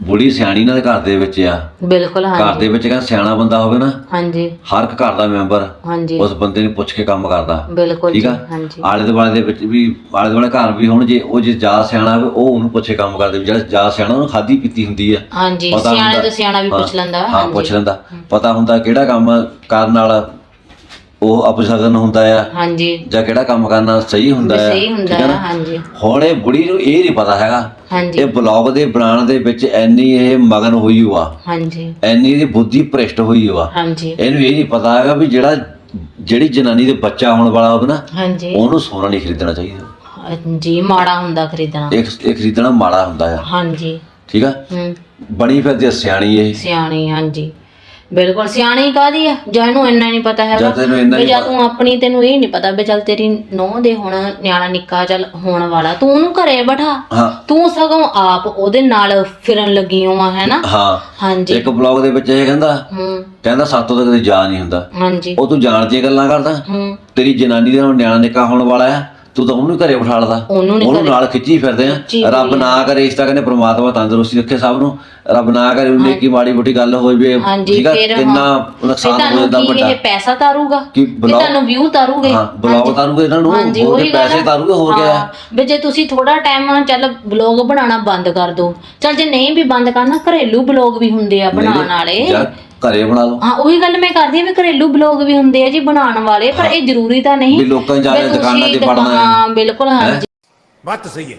ਬੁੜੀ ਸਿਆਣੀ ਨਾਲ ਘਰ ਦੇ ਵਿੱਚ ਆ। ਬਿਲਕੁਲ ਘਰ ਹਾਂਜੀ ਦੇ ਵਿੱਚ ਕਹਿੰਦਾ ਸਿਆਣਾ ਬੰਦਾ ਹੋਵੇ ਨਾ ਹਾਂਜੀ। ਹਰ ਇੱਕ ਘਰ ਦਾ ਮੈਂਬਰ ਹਾਂਜੀ। ਉਸ ਬੰਦੇ ਨੂੰ ਪੁੱਛ ਕੇ ਕੰਮ ਕਰਦਾ। ਬਿਲਕੁਲ ਠੀਕ ਜੀ ਆ ਹਾਂਜੀ। ਆਲੇ ਦੁਆਲੇ ਦੇ ਵਿੱਚ ਵੀ ਆਲੇ ਦੁਆਲੇ ਘਰ ਵੀ ਹੁਣ ਜੇ ਉਹ ਜੇ ਜ਼ਿਆਦਾ ਸਿਆਣਾ ਹੋਵੇ ਉਹ ਉਹਨੂੰ ਪੁੱਛੇ ਕੰਮ ਕਰਦੇ। ਵੀ ਜਿਹੜਾ ਜ਼ਿਆਦਾ ਸਿਆਣਾ ਉਹਨੂੰ ਖਾਦੀ ਪੀਤੀ ਹੁੰਦੀ ਆ। ਹਾਂਜੀ ਪਤਾ ਸਿਆਣੇ ਹੁੰਦਾ- ਤੋਂ ਸਿਆਣਾ ਵੀ ਪੁੱਛ ਲੈਂਦਾ ਹਾਂ ਪੁੱਛ ਲੈਂਦਾ। ਪਤਾ ਹੁੰਦਾ ਕਿਹੜਾ ਕੰਮ ਕਰਨ ਨਾਲ ਉਹ ਅਪਸ਼ਗਨ ਹੁੰਦਾ ਆ। ਹਾਂਜੀ। ਜਾਂ ਕਿਹੜਾ ਕੰਮ ਕਰਨਾ ਸਹੀ ਹੁੰਦਾ ਆ ਸਹੀ ਹੁੰਦਾ ਠੀਕ ਨਾ? ਹਾਂਜੀ। ਹੁਣ ਇਹ ਬੁੜੀ ਨੂੰ ਇਹ ਨਹੀਂ ਪਤਾ ਹੈਗਾ। ਹਾਂਜੀ। ਇਹ ਬਲੌਗ ਦੇ ਬਣਾਉਣ ਦੇ ਵਿੱਚ ਐਨੀ ਇਹ ਮਗਨ ਹੋਈ ਹੋਆ। ਹਾਂਜੀ। ਐਨੀ ਦੀ ਬੁੱਧੀ ਭ੍ਰਿਸ਼ਟ ਹੋਈ ਹੋਆ। ਹਾਂਜੀ। ਇਹਨੂੰ ਇਹ ਨਹੀਂ ਪਤਾ ਹੈਗਾ ਵੀ ਜਿਹੜਾ ਜਿਹੜੀ ਜਨਾਨੀ ਦੇ ਬੱਚਾ ਹੋਣ ਵਾਲਾ ਹੋਵੇ ਨਾ ਹਾਂਜੀ। ਉਹਨੂੰ ਸੋਨਾ ਨਹੀਂ ਖਰੀਦਣਾ ਚਾਹੀਦਾ। ਹਾਂਜੀ ਮਾੜਾ ਹੁੰਦਾ ਖਰੀਦਣਾ। ਇਹ ਇਹ ਖਰੀਦਣਾ ਮਾੜਾ ਹੁੰਦਾ ਆ। ਹਾਂਜੀ। ਠੀਕ ਆ? ਹੂੰ। ਬਣੀ ਫਿਰਦੀ ਆ ਸਿਆਣੀ ਇਹ। ਸਿਆਣੀ ਹਾਂਜੀ। ਬਿਲਕੁਲ ਸਿਆਣੀ ਕਾਦੀ ਆ? ਜਾਂ ਇਹਨੂੰ ਇੰਨਾ ਨਹੀਂ ਪਤਾ ਹੈਗਾ? ਜਦ ਤੈਨੂੰ ਇੰਨਾ ਵੀ ਨਹੀਂ ਜਾਂ ਤੂੰ ਆਪਣੀ ਤੈਨੂੰ ਇਹ ਨਹੀਂ ਪਤਾ ਵੀ ਚੱਲ ਤੇਰੀ ਨੋਹ ਦੇ ਹੁਣ ਨਿਆਣਾ ਨਿੱਕਾ ਚੱਲ ਹੋਣ ਵਾਲਾ। ਤੂੰ ਉਹਨੂੰ ਘਰੇ ਬਿਠਾ। ਹਾਂ। ਤੂੰ ਸਗੋਂ ਆਪ ਉਹਦੇ ਨਾਲ ਫਿਰਨ ਲੱਗੀ ਹੋਆ ਹੈ ਨਾ ਹਾਂ। ਹਾਂਜੀ। ਇੱਕ ਬਲੌਗ ਦੇ ਵਿੱਚ ਇਹ ਕਹਿੰਦਾ ਹੂੰ। ਕਹਿੰਦਾ ਸਾਤੋਂ ਤਾਂ ਕਦੇ ਜਾ ਨਹੀਂ ਹੁੰਦਾ। ਹਾਂਜੀ। ਉਹ ਤੂੰ ਜਾਣ ਦੀਆਂ ਗੱਲਾਂ ਕਰਦਾ। ਹੂੰ। ਤੇਰੀ ਜਨਾਨੀ ਦੇ ਹੁਣ ਨਿਆਣਾ ਨਿੱਕਾ ਹੋਣ ਵਾਲਾ ਆ ਤੂੰ ਤਾਂ ਉਹਨੂੰ ਘਰੇ ਬਿਠਾ ਲਦਾ। ਉਹਨੂੰ ਨੀ ਉਹਨੂੰ ਘਰੇ- ਨਾਲ ਖਿੱਚੀ ਫਿਰਦੇ ਖਿੱਚੀ ਆ ਰੱਬ ਹੋਈ ਨਾ ਕਰੇ ਇਸ ਤਾਂ ਕਹਿੰਦੇ ਪ੍ਰਮਾਤਮਾ ਤੰਦਰੁਸਤੀ ਰੱਖੇ ਸਭ ਨੂੰ। ਰੱਬ ਨਾ ਕਰੇ ਉਹਨੇ ਕੀ ਮਾੜੀ ਮੋਟੀ ਗੱਲ ਹੋਈ ਵੀ ਹਾਂਜੀ ਠੀਕ ਆ ਫਿਰ ਕਿੰਨਾ ਹਾਂ। ਨੁਕਸਾਨ ਫਿਰ ਹੋ ਤੁਹਾਨੂੰ ਜਾਂਦਾ ਕੀ ਵੱਡਾ ਇਹ ਪੈਸਾ ਤਾਰੂਗਾ? ਕਿ ਤੁਹਾਨੂੰ ਵਿਊ ਤਾਰੂਗੇ? ਹਾਂ ਬਲੌਗ ਤਾਰੂਗੇ ਇਹਨਾਂ ਨੂੰ ਹਾਂਜੀ ਹੋਰ ਉਹੀ ਗੱਲ ਪੈਸੇ ਆ। ਤਾਰੂਗੇ ਹੋਰ ਕੀ ਹਾਂ, ਆ ਵੀ ਜੇ ਤੁਸੀਂ ਥੋੜਾ ਟਾਈਮ ਚੱਲ ਬਲੌਗ ਬਣਾਉਣਾ ਬੰਦ ਕਰ ਦੋ ਚੱਲ ਜੇ ਨਹੀਂ ਵੀ ਬੰਦ ਕਰਨਾ ਘਰੇਲੂ ਬਲੌਗ ਵੀ ਹੁੰਦੇ ਆ ਬਣਾਉਣ ਵਾਲੇ। ਘਰੇ ਬਣਾ ਲਓ। ਹਾਂ ਉਹੀ ਗੱਲ ਮੈਂ ਕਰਦੀ ਆ ਵੀ ਘਰੇਲੂ ਬਲੌਗ ਵੀ ਹੁੰਦੇ ਆ ਜੀ ਬਣਾਉਣ ਵਾਲੇ ਪਰ ਇਹ ਜ਼ਰੂਰੀ ਤਾਂ ਨਹੀਂ। ਵੀ ਲੋਕਾਂ ਜਾ ਕੇ ਦੁਕਾਨਾਂ ਤੇ ਵੜਨਾ ਹੈ। ਹਾਂ ਬਿਲਕੁਲ ਹਾਂਜੀ ਬਾਤ ਤਾਂ ਸਹੀ ਹੈ।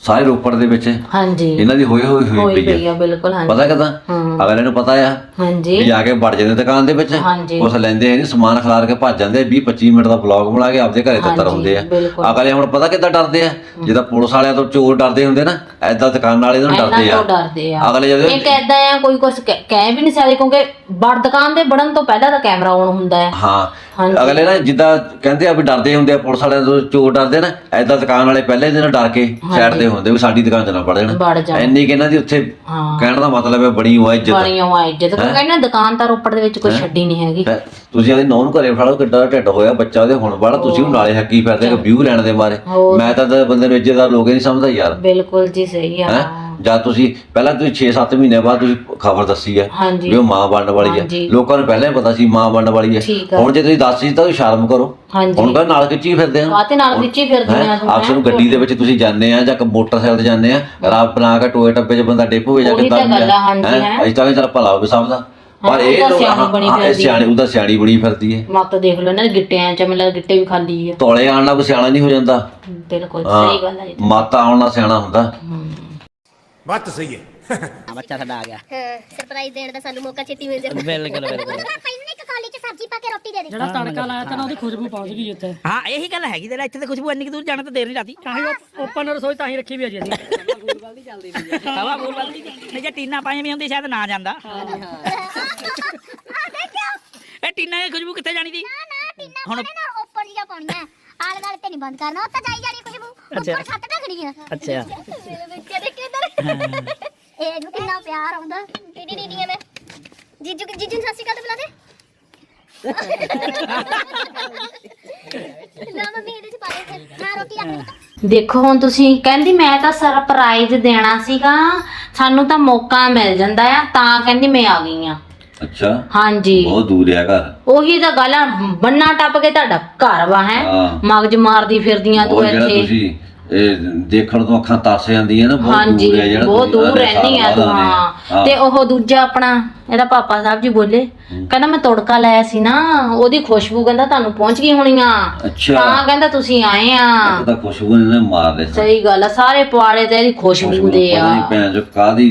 ਸਾਰੇ ਰੋਪੜ ਦੇ ਵਿੱਚ ਹਾਂਜੀ। ਇਹਨਾਂ ਦੀ ਹੋਈ ਹੋਈ ਹੋਈ ਹੋਈ ਪਈ ਪਈ ਆ ਆ ਬਿਲਕੁਲ ਹਾਂਜੀ। ਪਤਾ ਕਿਦਾਂ? ਹਾਂ। ਅਗਲੇ ਨੂੰ ਪਤਾ ਆ ਹਾਂਜੀ। ਵੀ ਆ ਕੇ ਵੜ ਜਾਂਦੇ ਦੁਕਾਨ ਦੇ ਵਿੱਚ। ਹਾਂਜੀ। ਉਸ ਲੈਂਦੇ ਨਹੀਂ ਸਮਾਨ ਖਿਲਾਰ ਕੇ ਭੱਜ ਜਾਂਦੇ 20 25 ਮਿੰਟ ਦਾ ਬਲੌਗ ਬਣਾ ਕੇ ਆਪਦੇ ਘਰੇ ਤੱਤਰ ਹਾਂਜੀ, ਹੁੰਦੇ ਆ। ਬਿਲਕੁਲ। ਅਗਲੇ ਹੁਣ ਪਤਾ ਕਿੱਦਾਂ ਡਰਦੇ ਆ? ਜਿੱਦਾਂ ਪੁਲਿਸ ਵਾਲਿਆਂ ਤੋਂ ਚੋਰ ਡਰਦੇ ਹੁੰਦੇ ਨਾ ਐਦਾਂ ਦੁਕਾਨ ਵਾਲੇ ਤੋਂ ਡਰਦੇ ਇਹਨਾਂ ਆ। ਤੋਂ ਡਰਦੇ ਆ। ਅਗਲੇ ਜਦੋਂ ਇਹ ਕਹਿੰਦਾ ਆ ਕੋਈ ਕੁਝ ਕਹਿ ਵੀ ਨਹੀਂ ਸਕਦੇ ਕਿਉਂਕਿ ਬੜ ਦੁਕਾਨ ਦੇ ਬੜਨ ਤੋਂ ਪਹਿਲਾਂ ਤਾਂ ਕੈਮਰਾ ਆਨ ਹੁੰਦਾ ਹੈ। ਹਾਂ। ਹਾਂਜੀ। ਅਗਲੇ ਨਾ ਜਿੱਦਾਂ ਕਹਿੰਦੇ ਆ ਵੀ ਡਰਦੇ ਹੁੰਦੇ ਆ ਪੁਲਿਸ ਵਾਲਿਆਂ ਤੋਂ ਚੋਰ ਡਰਦੇ ਨਾ ਐਦਾਂ ਦੁਕਾਨ ਵਾਲੇ ਪਹਿਲੇ ਦਿਨ ਡਰ ਕੇ ਸਾਈਡ ਤੇ ਹੁੰਦੇ ਵੀ ਸਾਡੀ ਦੁਕਾਨ 'ਚ ਨਾ ਵੜਨ ਵੜ ਜਾਣ। ਇੰਨੀ ਕਿ ਇਹਨਾਂ ਦੀ ਉੱਥੇ ਹਾਂ। ਕਹਿਣ ਦਾ ਮਤਲਬ ਹੈ ਬਣੀ ਹੋਈ ਇੱਜ਼ਤ। ਬਣੀ ਹੋਆ ਇੱਜ਼ਤ। ਕਿਉਂਕਿ ਕਹਿੰਦਾ ਦੁਕਾਨ ਤਾਂ ਰੋਪੜ ਦੇ ਵਿੱਚ ਕੋਈ ਛੱਡੀ ਨਹੀਂ ਹੈਗੀ। ਹੈਂ? ਤੁਸੀਂ ਆਦੇ ਨੌਨ ਘਰੇ ਫੜਾ ਲਓ ਕਿੱਡਾ ਢਿੱਡ ਹੋਇਆ ਬੱਚਾ ਉਹਦੇ ਹੁਣ ਵਾਲਾ ਤੁਸੀਂ ਉਹ ਨਾਲੇ ਹੱਕੀ ਫਿਰਦੇ ਵਿਊ ਲੈਣ ਦੇ ਮਾਰੇ ਹੋਰ। ਮੈਂ ਤਾਂ ਤਾਂ ਬੰਦੇ ਨੂੰ ਇੱਜ਼ਤਦਾਰ ਲੋਕ ਹੀ ਨਹੀਂ ਸਮਝਦਾ ਯਾਰ। ਬਿਲਕੁਲ ਜੀ ਸਹੀ ਆ। ਜਾਂ ਤੁਸੀਂ ਪਹਿਲਾਂ ਤੁਸੀਂ 6-7 ਮਹੀਨੇ ਬਾਅਦ ਤੁਸੀਂ ਖਬਰ ਦੱਸੀ ਹੈ ਹਾਂਜੀ। ਵੀ ਉਹ ਮਾਂ ਬਣਨ ਵਾਲੀ ਹੈ ਹਾਂਜੀ। ਲੋਕਾਂ ਨੂੰ ਪਹਿਲਾਂ ਹੀ ਪਤਾ ਸੀ ਮਾਂ ਬਣਨ ਵਾਲੀ ਹੈ ਠੀਕ ਆ। ਹੁਣ ਜੇ ਤੁਸੀਂ ਦੱਸ ਸੀ ਤਾਂ ਤੁਸੀਂ ਸ਼ਰਮ ਕਰੋ। ਹਾਂਜੀ। ਹੁਣ ਕਹ ਨਾਲ ਖਿੱਚੀ ਫਿਰਦੇ ਆ। ਕਾਤੇ ਨਾਲ ਖਿੱਚੀ ਫਿਰਦੀਆਂ ਤੂੰ, ਅਕਸਰ ਨੂੰ ਗੱਡੀ ਦੇ ਵਿੱਚ ਤੁਸੀਂ ਜਾਂਦੇ ਆ ਜਾਂ ਕ- ਮੋਟਰਸਾਈਕਲ ਤੇ ਜਾਂਦੇ ਆ ਰਾਤ ਬਣਾ ਕੇ ਟੋਏ ਟੱਪੇ 'ਚ ਬੰਦਾ ਡਿੱਪ ਹੋਵੇ ਜਾਂ ਉਹੀ ਤਾਂ ਗੱਲ ਆ, ਹਾਂਜੀ, ਹੈਂ? ਹੈਂ। ਤਾਂ ਚੱਲ ਭਲਾ ਹੋਵੇ ਸਭ ਦਾ। ਪਰ ਹਾਂ, ਇਹ ਲੋਕ ਸਿਆਣੀ ਬਣੀ ਹਾਂ, ਇਹ ਫਿਰਦੀ ਸਿਆਣੀ ਉਹਦਾ ਸਿਆਣੀ ਬਣੀ ਫਿਰਦੀ ਹੈ ਮੱਤ ਦੇਖ ਲਓ ਇਹਨਾਂ ਦੇ ਗਿੱਟਿਆਂ ਚ ਮੈਨੂੰ ਲੱਗਦਾ ਗਿੱਟੇ ਵੀ ਖਾਲੀ ਆ। ਤੋਲੇ ਆਉਣ ਨਾਲ ਕੋਈ ਸਿਆਣਾ ਨਹੀਂ ਹੋ ਜਾਂਦਾ। ਬਿਲਕੁਲ ਹਾਂ, ਸਹੀ ਗੱਲ ਹੈ ਮਾਤਾ ਆਉਣ ਨਾਲ ਸਿਆਣਾ ਹੁੰਦਾ। ਬਾਤ ਤਾਂ ਸਹੀ ਹੈ। ਹਾਂ, ਬੱਚਾ ਸਾਡਾ ਆ ਗਿਆ। ਹਾਂ ਸਰਪ੍ਰਾਈਜ਼ ਦੇਣ ਦਾ ਸਾਨੂੰ ਮੌਕਾ ਛੇਤੀ ਮਿਲ ਜਾਂਦਾ ਬਿਲਕੁਲ ਬਿਲਕੁਲ। ਪਹਿਲਾਂ ਇੱਕ ਕਾਲੀ ਚ ਸਬਜ਼ੀ ਪਾ ਕੇ ਰੋਟੀ ਦੇ ਦੇ। ਜਿਹੜਾ ਤੜਕਾ ਲਾਇਆ ਤਾਂ ਨਾ ਉਹਦੀ ਖੁਸ਼ਬੂ ਪਹੁੰਚ ਗਈ ਇੱਥੇ ਹਾਂ ਇਹੀ ਗੱਲ ਹੈਗੀ ਤੇਰਾ ਇੱਥੇ ਤੇ ਖੁਸ਼ਬੂ ਇੰਨੀ ਕੁ ਦੂਰ ਜਾਣਾ ਤਾਂ ਦੇਰ ਨਹੀਂ ਲਾਤੀ ਤਾਂ ਹੀ ਉਹ ਓਪਨ ਰਸੋਈ ਤਾਂ ਹੀ ਰੱਖੀ ਵੀ ਹੈ ਜੀ ਅਸੀਂ। ਹਵਾ ਬੋਲ ਬਲਦੀ ਨਹੀਂ ਜੇ ਟੀਨਾ ਪਾਈਆਂ ਵੀ ਹੁੰਦੀ ਸ਼ਾਇਦ ਨਾ ਜਾਂਦਾ। ਇਹ ਟੀਨਾ ਦੀ ਖੁਸ਼ਬੂ ਕਿੱਥੇ ਜਾਣੀ ਦੀ ਹੁਣ ਨਾ ਉੱਪਰ ਜੀਆਂ ਪਾਉਣੀਆਂ ਆਲੇ ਦੁਆਲੇ ਤੇ ਨਹੀਂ ਬੰਦ ਕਰਨਾ ਉਹ ਤਾਂ ਜਾਈ ਜਾਣੀ ਖੁਸ਼ਬੂ। ਉੱਪਰ ਛੱਤ ਢੱਕਣੀ ਆ। ਅੱਛਾ। ਬੱਚੇ ਦੇ ਕਿਧਰ ਇਹ ਨੂੰ ਕਿੰਨਾ ਪਿਆਰ ਆਉਂਦਾ? ਟੀਡੀ ਟੀਡੀ ਐਵੇਂ ਜੀਜੂ ਜੀਜੂ ਨੂੰ ਸਤਿ ਸ਼੍ਰੀ ਅਕਾਲ ਤੇ ਬੁਲਾ ਦੇ। ਨਾ ਮੰਮੀ ਇਹਦੇ ਚ ਪਾ ਦੇ ਫਿਰ। ਨਾ ਰੋਟੀ ਦੇ ਦੇਖੋ ਹੁਣ ਤੁਸੀਂ ਕਹਿੰਦੀ ਮੈਂ ਤਾਂ ਸਰਪ੍ਰਾਈਜ਼ ਦੇਣਾ ਸੀਗਾ। ਸਾਨੂੰ ਤਾਂ ਮੌਕਾ ਮਿਲ ਜਾਂਦਾ ਆ ਤਾਂ ਕਹਿੰਦੀ ਮੈਂ ਆ ਗਈ ਆ। ਅੱਛਾ। ਹਾਂਜੀ। ਬਹੁਤ ਦੂਰ ਆ ਘਰ। ਉਹੀ ਤਾਂ ਗੱਲ ਆ ਬੰਨਾ ਟੱਪ ਕੇ ਤੁਹਾਡਾ ਘਰ ਵਾ ਹੈ। ਹਾਂ। ਮਗਜ ਮਾਰਦੀ ਫਿਰਦੀਆਂ ਉਹ ਤੂੰ ਜਿਹੜਾ ਇੱਥੇ। ਤੁਸੀਂ? ਇਹ ਦੇਖਣ ਤੋਂ ਅੱਖਾਂ ਤਰਸ ਜਾਂਦੀਆਂ ਨਾ ਬਹੁਤ ਹਾਂਜੀ ਦੂਰ ਹੈ ਜਿਹੜਾ ਬਹੁਤ ਦੂਰ ਰਹਿਣੀ ਆ ਤੂੰ। ਹਾਂ। ਤੇ ਉਹ ਦੂਜਾ ਆਪਣਾ ਇਹਦਾ ਪਾਪਾ ਸਾਹਿਬ ਜੀ ਬੋਲੇ ਕਹਿੰਦਾ ਮੈਂ ਤੜਕਾ ਲਾਇਆ ਸੀ ਨਾ ਉਹਦੀ ਖੁਸ਼ਬੂ ਕਹਿੰਦਾ ਤੁਹਾਨੂੰ ਪਹੁੰਚ ਗਈ ਹੋਣੀ ਆ। ਅੱਛਾ। ਤਾਂ ਕਹਿੰਦਾ ਤੁਸੀਂ ਆਏ ਆ। ਤਾਂ ਖੁਸ਼ਬੂ ਨੇ ਮਾਰ ਦੇ ਸਹੀ ਗੱਲ ਆ ਸਾਰੇ ਪਵਾੜੇ ਤੇ ਇਹਦੀ ਖੁਸ਼ਬੂ ਦੇ ਆ। ਨਹੀਂ ਭੈਣ ਜੋ ਕਾਦੀ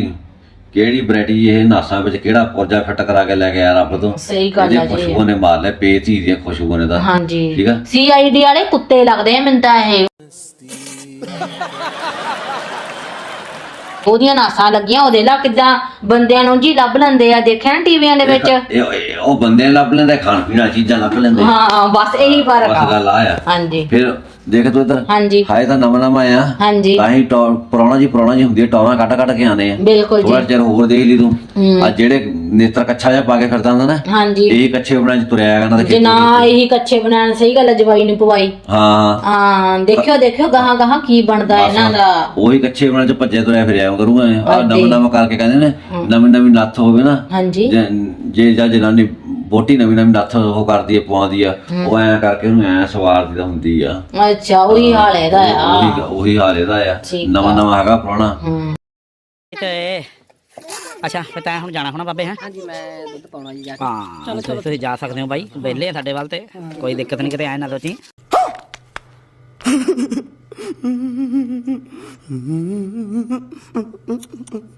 ਕਿਹੜੀ ਵੈਰਾਈਟੀ ਇਹ ਨਾਸਾਂ ਵਿੱਚ ਕਿਹੜਾ ਪੁਰਜਾ ਫਿੱਟ ਕਰਾ ਕੇ ਲੈ ਕੇ ਆਇਆ ਰੱਬ ਤੋਂ। ਸਹੀ ਗੱਲ ਆ ਜੀ। ਖੁਸ਼ਬੂ ਨੇ ਮਾਰ ਲਿਆ ਪੇਤੀ ਦੀ ਖੁਸ਼ਬੂ ਨੇ ਦਾ ਹਾਂਜੀ। ਠੀਕ ਆ? ਸੀਆਈਡੀ ਵਾਲੇ ਕੁੱਤੇ ਲੱਗਦੇ ਆ ਮੈਨੂੰ ਤਾਂ ਇਹ। ਉਹਦੀਆਂ ਨਾਸਾਂ ਲੱਗੀਆਂ ਉਹਦੇ ਲਾ ਕਿਦਾਂ ਬੰਦਿਆਂ ਨੂੰ ਜੀ ਲੱਭ ਲੈਂਦੇ ਆ ਦੇਖਿਆ ਨਾ ਟੀਵੀਆਂ ਦੇ ਵਿੱਚ? ਇਹ- ਉਹ ਬੰਦੇ ਲੱਭ ਲੈਂਦੇ ਖਾਣ ਪੀਣ ਵਾਲੀ ਚੀਜ਼ਾਂ ਲੱਭ ਲੈਂਦੇ ਹਾਂ ਬਸ ਇਹੀ ਫ਼ਰਕ ਬਸ ਆ ਗੱਲ ਆ ਆ। ਹਾਂਜੀ। ਫਿਰ ਦੇਖ ਤੂੰ ਇੱਧਰ। ਹਾਂਜੀ। ਹਾਏ ਤਾਂ ਨਵਾਂ ਨਵਾਂ ਆ ਹਾਂਜੀ। ਤਾਂ ਹੀ ਟੌਰ ਪੁਰਾਣਾ ਜੀ ਪੁਰਾਣਾ ਜੀ ਹੁੰਦੀ ਹੈ ਟੌਰਾਂ ਕੱਟ ਕੱਟ ਕੇ ਆਨੇ ਆ। ਬਿਲਕੁਲ ਜੀ। ਥੋੜਾ ਚਿਰ ਹੋਰ ਦੇਖ ਲਈ ਤੂੰ। ਆ ਜਿਹੜੇ ਨੇਤਰ ਕੱਛਾ ਜਿਹਾ ਪਾ ਕੇ ਫਿਰਦਾ ਹੁੰਦਾ ਨਾ ਹਾਂਜੀ। ਇਹ ਕੱਛੇ ਬਣਾ ਚ ਤੁਰਿਆ ਕਰਨਾ ਤੇ ਨਾ ਇਹੀ ਕੱਚੇ ਬਣਾਉਣ ਸਹੀ ਗੱਲ ਆ ਜਵਾਈ ਨੂੰ ਪਵਾਈ। ਹਾਂ। ਹਾਂ ਦੇਖਿਓ ਦੇਖਿਓ ਗਾਹਾਂ ਗਾਹਾਂ ਕੀ ਬਣਦਾ ਇਹਨਾਂ ਦਾ। ਉਹੀ ਕੱਛੇ ਬਣਾ ਚ ਭੱਜੇ ਤੁਰਿਆ ਫਿਰਿਆ ਕਰੂੰਗਾ। ਆ ਨਵਾਂ ਨਵਾਂ ਕਰਕੇ ਕਹਿੰਦੇ ਨੇ ਨਵੀਂ ਨਵੀਂ ਨੱਥ ਹੋਵੇ ਨਾ ਹਾਂਜੀ। ਜੇ ਜਾਂ ਜਨਾਨੀ ਬੋਟੀ ਨਵੀਂ ਨਵੀਂ ਨੱਥ ਉਹ ਕਰਦੀ ਹੈ ਪਵਾਉਂਦੀ ਆ। ਉਹ ਐ ਕਰਕੇ ਉਹਨੂੰ ਐ ਸਵਾਰਦੀ ਤਾਂ ਹੁੰਦੀ ਆ। ਅੱਛਾ ਉਹੀ ਹਾਲ ਹੈ ਇਹਦਾ ਆ। ਉਹੀ ਉਹੀ ਹਾਲ ਇਹਦਾ ਆ। ਨਵਾਂ ਨਵਾਂ ਹੈਗਾ ਪੁਰਾਣਾ। ਹੂੰ। ਤੇ ਅੱਛਾ ਫਿਰ ਤੈਂ ਹੁਣ ਜਾਣਾ ਹੋਣਾ ਬਾਬੇ ਹੈ? ਹਾਂਜੀ ਮੈਂ ਦੁੱਧ ਪਾਉਣਾ ਜੀ ਜਾ ਕੇ। ਹਾਂ ਤੁਸੀਂ ਤੁਸੀਂ ਜਾ ਸਕਦੇ ਹੋ ਬਾਈ ਵਿਹਲੇ ਆ ਸਾਡੇ ਵੱਲ ਤੇ। ਕੋਈ ਦਿੱਕਤ ਨਹੀਂ ਕਿਤੇ ਆਏ ਨਾ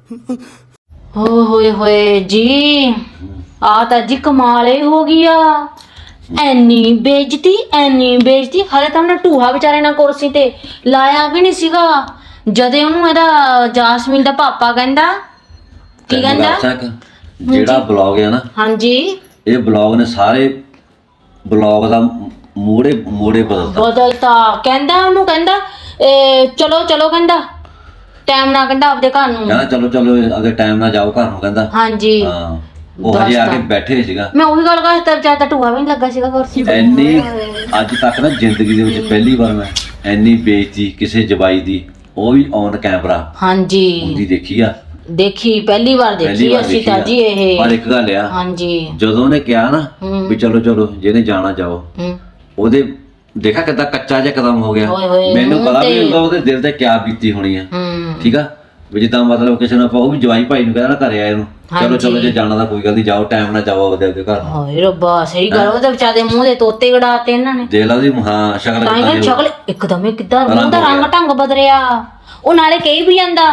ਹੋ ਹੋਏ ਹੋਏ ਜੀ ਆ ਤਾਂ ਜੀ ਕਮਾਲੇ ਹੋ ਗਿਆ ਐਨੀ ਬੇਇੱਜ਼ਤੀ ਐਨੀ ਬੇਇੱਜ਼ਤੀ ਹਲੇ ਤਾਂ ਉਹਨੇ ਢੂਹਾ ਵਿਚਾਰੇ ਨਾਲ ਕੁਰਸੀ ਤੇ ਲਾਇਆ ਵੀ ਨਹੀਂ ਸੀਗਾ। ਜਦੇ ਉਹਨੂੰ ਇਹਦਾ ਜਾਸਮੀਨ ਦਾ ਪਾਪਾ ਕਹਿੰਦਾ ਕੀ ਤੈਨੂੰ ਕਹਿੰਦਾ? ਦੱਸਾਂ ਜਿਹੜਾ ਬਲੌਗ ਹੈ ਨਾ ਹਾਂਜੀ। ਇਹ ਬਲੌਗ ਨੇ ਸਾਰੇ ਬਲੌਗ ਦਾ ਮੋੜੇ ਮੋੜੇ ਬਦਲਤਾ। ਬਦਲਤਾ। ਕਹਿੰਦਾ ਉਹਨੂੰ ਕਹਿੰਦਾ ਚਲੋ ਚਲੋ ਕਹਿੰਦਾ। ਟਾਈਮ ਨਾਲ ਕਹਿੰਦਾ ਆਪਦੇ ਘਰ ਨੂੰ। ਕਹਿੰਦਾ ਚਲੋ ਚਲੋ ਅਗੇ ਟਾਈਮ ਨਾਲ ਜਾਓ ਘਰ ਨੂੰ ਕਹਿੰਦਾ। ਹਾਂਜੀ। ਹਾਂ। ਉਹ ਹਜੇ ਆ ਕੇ ਬੈਠੇ ਸੀਗਾ। ਮੈਂ ਉਹੀ ਗੱਲ ਕਰਦਾ ਵਿਚਾਰਾ ਤਾਂ ਢੂਹਾ ਵੀ ਨਹੀਂ ਲੱਗਾ ਸੀਗਾ ਕੁਰਸੀ ਤੇ ਐਨੀ ਅੱਜ ਤੱਕ ਨਾ ਜ਼ਿੰਦਗੀ ਦੇ ਵਿੱਚ ਪਹਿਲੀ ਵਾਰ ਮੈਂ ਐਨੀ ਬੇਇੱਜ਼ਤੀ ਕਿਸੇ ਜਵਾਈ ਦੀ ਉਹ ਵੀ ਔਨ ਕੈਮਰਾ ਹਾਂਜੀ। ਹੁੰਦੀ ਦੇਖੀ ਆ? ਦੇਖੀ ਪਹਿਲੀ ਵਾਰ ਪਹਿਲੀ ਦੇਖੀ ਵਾਰ ਅਸੀਂ ਦੇਖੀ ਤਾਂ ਆ। ਜੀ ਇਹ। ਪਰ ਇੱਕ ਗੱਲ ਆ ਹਾਂਜੀ। ਜਦੋਂ ਉਹਨੇ ਕਿਹਾ ਨਾ ਹੂੰ। ਵੀ ਚਲੋ ਚਲੋ ਜਿਹਨੇ ਜਾਣਾ ਜਾਓ। ਹੂੰ। ਉਹਦੇ ਦੇਖਾ ਕਿਦਾਂ ਕੱਚਾ ਜਿਹਾ ਕਦਮ ਹੋ ਗਿਆ। ਓਏ ਹੋਏ, ਮੈਨੂੰ ਪਤਾ ਵੀ ਹੁੰਦਾ ਉਹਦੇ ਦਿਲ ਤੇ ਕਿਆ ਬੀਤੀ ਹੋਣੀ ਆ। ਹੂੰ। ਠੀਕ ਆ? ਵੀ ਜਿੱਦਾਂ ਮਤਲਬ ਕਿਸੇ ਨੂੰ ਆਪਾਂ ਉਹ ਵੀ ਜਵਾਈ ਭਾਈ ਨੂੰ ਕਹਿੰਦਾ ਨਾ ਘਰੇ ਆਏ ਨੂੰ ਚਲੋ। ਚਲੋ ਜੇ ਜਾਣਾ ਤਾਂ ਕੋਈ ਗੱਲ ਨਹੀਂ ਜਾਓ ਟਾਈਮ ਨਾਲ ਜਾਓ ਆਪਦੇ ਆਪਦੇ ਘਰ ਹਾਏ ਰੱਬਾ ਸਹੀ ਗੱਲ ਉਹਦੇ ਵਿਚਾਰੇ ਮੂੰਹ ਦੇ ਤੋਤੇ ਗੜਾਤੇ ਇਹਨਾਂ ਨੇ। ਦੇਖ ਲਾ ਉਹਦੀ ਹਾਂ ਸ਼ਕਲ ਤਾਂ ਇਹ ਸ਼ਕਲ ਇੱਕਦਮ ਹੀ ਕਿੱਦਾਂ ਮੂੰਹ ਦਾ ਰੰਗ। ਢੰਗ ਬਦਲਿਆ। ਉਹ ਨਾਲੇ ਕਹੀ ਵੀ ਜਾਂਦਾ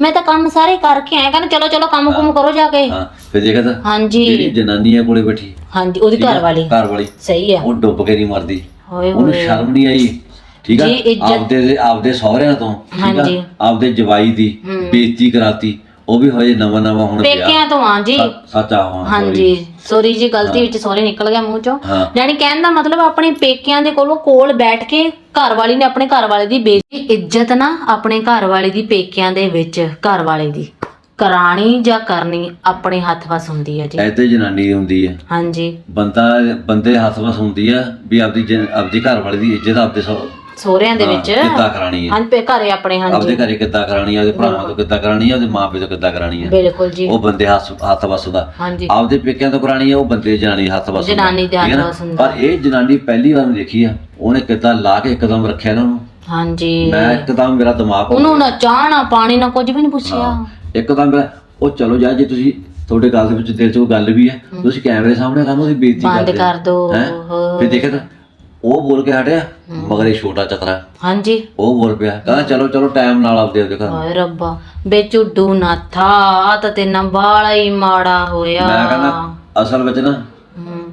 ਮੈਂ ਤਾਂ ਕੰਮ ਸਾਰੇ ਕਰਕੇ ਆਇਆ ਕਹਿੰਦਾ ਚਲੋ ਚਲੋ ਕੰਮ ਕੁਮ ਕਰੋ ਜਾ ਕੇ। ਹਾਂ ਫਿਰ ਦੇਖਿਆ ਤਾਂ ਹਾਂਜੀ। ਜਿਹੜੀ ਜਨਾਨੀ ਹੈ ਕੋਲੇ ਬੈਠੀ। ਹਾਂਜੀ ਉਹਦੀ ਆ? ਘਰ ਵਾਲੀ ਘਰ ਵਾਲੀ ਸਹੀ ਆ। ਉਹ ਡੁੱਬ ਕੇ ਨਹੀਂ ਮਰਦੀ। ਉਹਨੂੰ ਸ਼ਰਮ ਨਹੀਂ ਆਈ? ਠੀਕ ਆ? ਜੀ, ਇੱਜ਼ਤ- ਆਪਦੇ ਆਪਦੇ ਸਹੁਰਿਆਂ ਤੋਂ ਠੀਕ ਆ? ਹਾਂਜੀ। ਆਪਦੇ ਜਵਾਈ ਦੀ ਬੇਇੱਜ਼ਤੀ ਕਰਾਤੀ। ਉਹ ਵੀ ਹਜੇ ਨਵਾਂ ਨਵਾਂ ਹੁਣ ਪੇਕਿਆਂ ਤੋਂ ਆ ਜੀ। ਸੱਚਾ ਹਾਂ ਹਾਂਜੀ। ਸੋਰੀ ਜੀ ਗਲਤੀ ਵਿੱਚ ਸੋਰੀ ਨਿਕਲ ਗਿਆ ਮੂੰਹ ਚੋਂ। ਹਾਂ। ਯਾਨੀ ਕਹਿਣ ਦਾ ਮਤਲਬ ਆਪਣੇ ਪੇਕਿਆਂ ਦੇ ਕੋਲੋਂ ਕੋਲ ਬੈਠ ਕੇ ਘਰ ਵਾਲੀ ਨੇ ਆਪਣੇ ਘਰ ਵਾਲੇ ਦੀ ਬੇਇੱਜ਼ਤੀ ਇੱਜ਼ਤ ਨਾ ਆਪਣੇ ਘਰ ਵਾਲੇ ਦੀ ਪੇਕਿਆਂ ਦੇ ਵਿੱਚ ਘਰ ਵਾਲੇ ਦੀ। ਕਰਾਣੀ ਜਾਂ ਕਰਨੀ ਆਪਣੇ ਹੱਥ ਵਸ ਹੁੰਦੀ ਹੈ ਜੀ। ਐਤੇ ਜਨਾਨੀ ਦੀ ਹੁੰਦੀ ਹੈ ਹਾਂਜੀ। ਬੰਦਾ ਬੰਦੇ ਹੱਥ ਵਸ ਹੁੰਦੀ ਆ ਵੀ ਆਪਦੀ ਜਨ- ਆਪਦੀ ਘਰ ਵਾਲੀ ਦੀ ਇੱਜ਼ਤ ਆਪਦੇ ਸਹੁ- ਸੋਹਰਿਆਂ ਦੇ ਹਾਂ, ਵਿੱਚ ਕਿੱਦਾਂ ਕਰਾਣੀ ਹੈ? ਹਾਂ ਪੇ ਘਰੇ ਆਪਣੇ ਆਪਦੇ ਹਾਂਜੀ ਘਰੇ ਕਿੱਦਾਂ ਕਰਾਣੀ ਆ ਉਹਦੇ ਭਰਾਵਾਂ ਤੋਂ ਕਿੱਦਾਂ ਕਰਾਣੀ ਆ ਉਹਦੇ ਮਾਪੇ ਤੋਂ ਕਿੱਦਾਂ ਕਰਾਣੀ ਆ? ਬਿਲਕੁਲ ਜੀ। ਉਹ ਬੰਦੇ ਹੱਥ ਹੱਥ ਵਸ ਦਾ ਹਾਂਜੀ। ਆਪਦੇ ਪੇਕਿਆਂ ਤੋਂ ਕਰਾਣੀ ਆ ਉਹ ਬੰਦੇ ਜਨਾਨੀ ਹੱਥ ਵਸ ਹੁੰਦਾ। ਜਨਾਨੀ ਦੇ ਹੱਥ ਹੈ? ਵੱਸ ਹੁੰਦਾ। ਪਰ ਇਹ ਜਨਾਨੀ ਪਹਿਲੀ ਵਾਰ ਮੈਂ ਦੇਖੀ ਆ ਉਹਨੇ ਕਿੱਦਾਂ ਲਾ ਕੇ ਇੱਕਦਮ ਰੱਖਿਆ ਨਾ? ਉਹਨੂੰ ਹਾਂਜੀ। ਮੈਂ ਇੱਕਦਮ ਮੇਰਾ ਦਿਮਾਗ ਹੋ ਉਹਨੂੰ ਨਾ ਚਾਹ ਨਾ ਪਾਣੀ ਨਾ ਕੁਝ ਵੀ ਨਹੀਂ ਪੁੱਛਿਆ। ਹਾਂ, ਇੱਕਦਮ ਮੇਰਾ ਉਹ ਚਲੋ ਜਾ ਜੇ ਤੁਸੀਂ ਤੁਹਾਡੇ ਗੱਲ ਦੇ ਵਿੱਚ ਦਿਲ 'ਚ ਕੋਈ ਗੱਲ ਵੀ ਹੈ ਤੁਸੀਂ ਕੈਮਰੇ ਸਾਹਮਣੇ ਕੰਮ ਉਹਦੀ ਬੇਇੱਜ਼ਤੀ ਬੰਦ ਕਰਦੇ ਕਰ ਦੋ। ਹੈਂ? ਫਿਰ ਦੇਖਿਆ ਤਾਂ ਉਹ ਬੋਲ ਕੇ ਹਟਿਆ ਮਗਰ ਇਹ ਛੋਟਾ ਚਤਰਾ ਹਾਂਜੀ। ਉਹ ਬੋਲ ਪਿਆ ਕਹਿੰਦਾ ਚਲੋ ਚਲੋ ਟਾਈਮ ਨਾਲ ਆਪਦੇ ਆਪਦੇ ਘਰ ਹਾਏ ਰੱਬਾ ਬੇ ਝੁੱਡੂ ਨਾ ਥਾ ਆ ਤਾਂ ਤੇ ਬਾਲਾ ਹੀ ਮਾੜਾ ਹੋਇਆ। ਮੈਂ ਕਹਿੰਦਾ ਅਸਲ ਵਿੱਚ ਨਾ ਹਮ,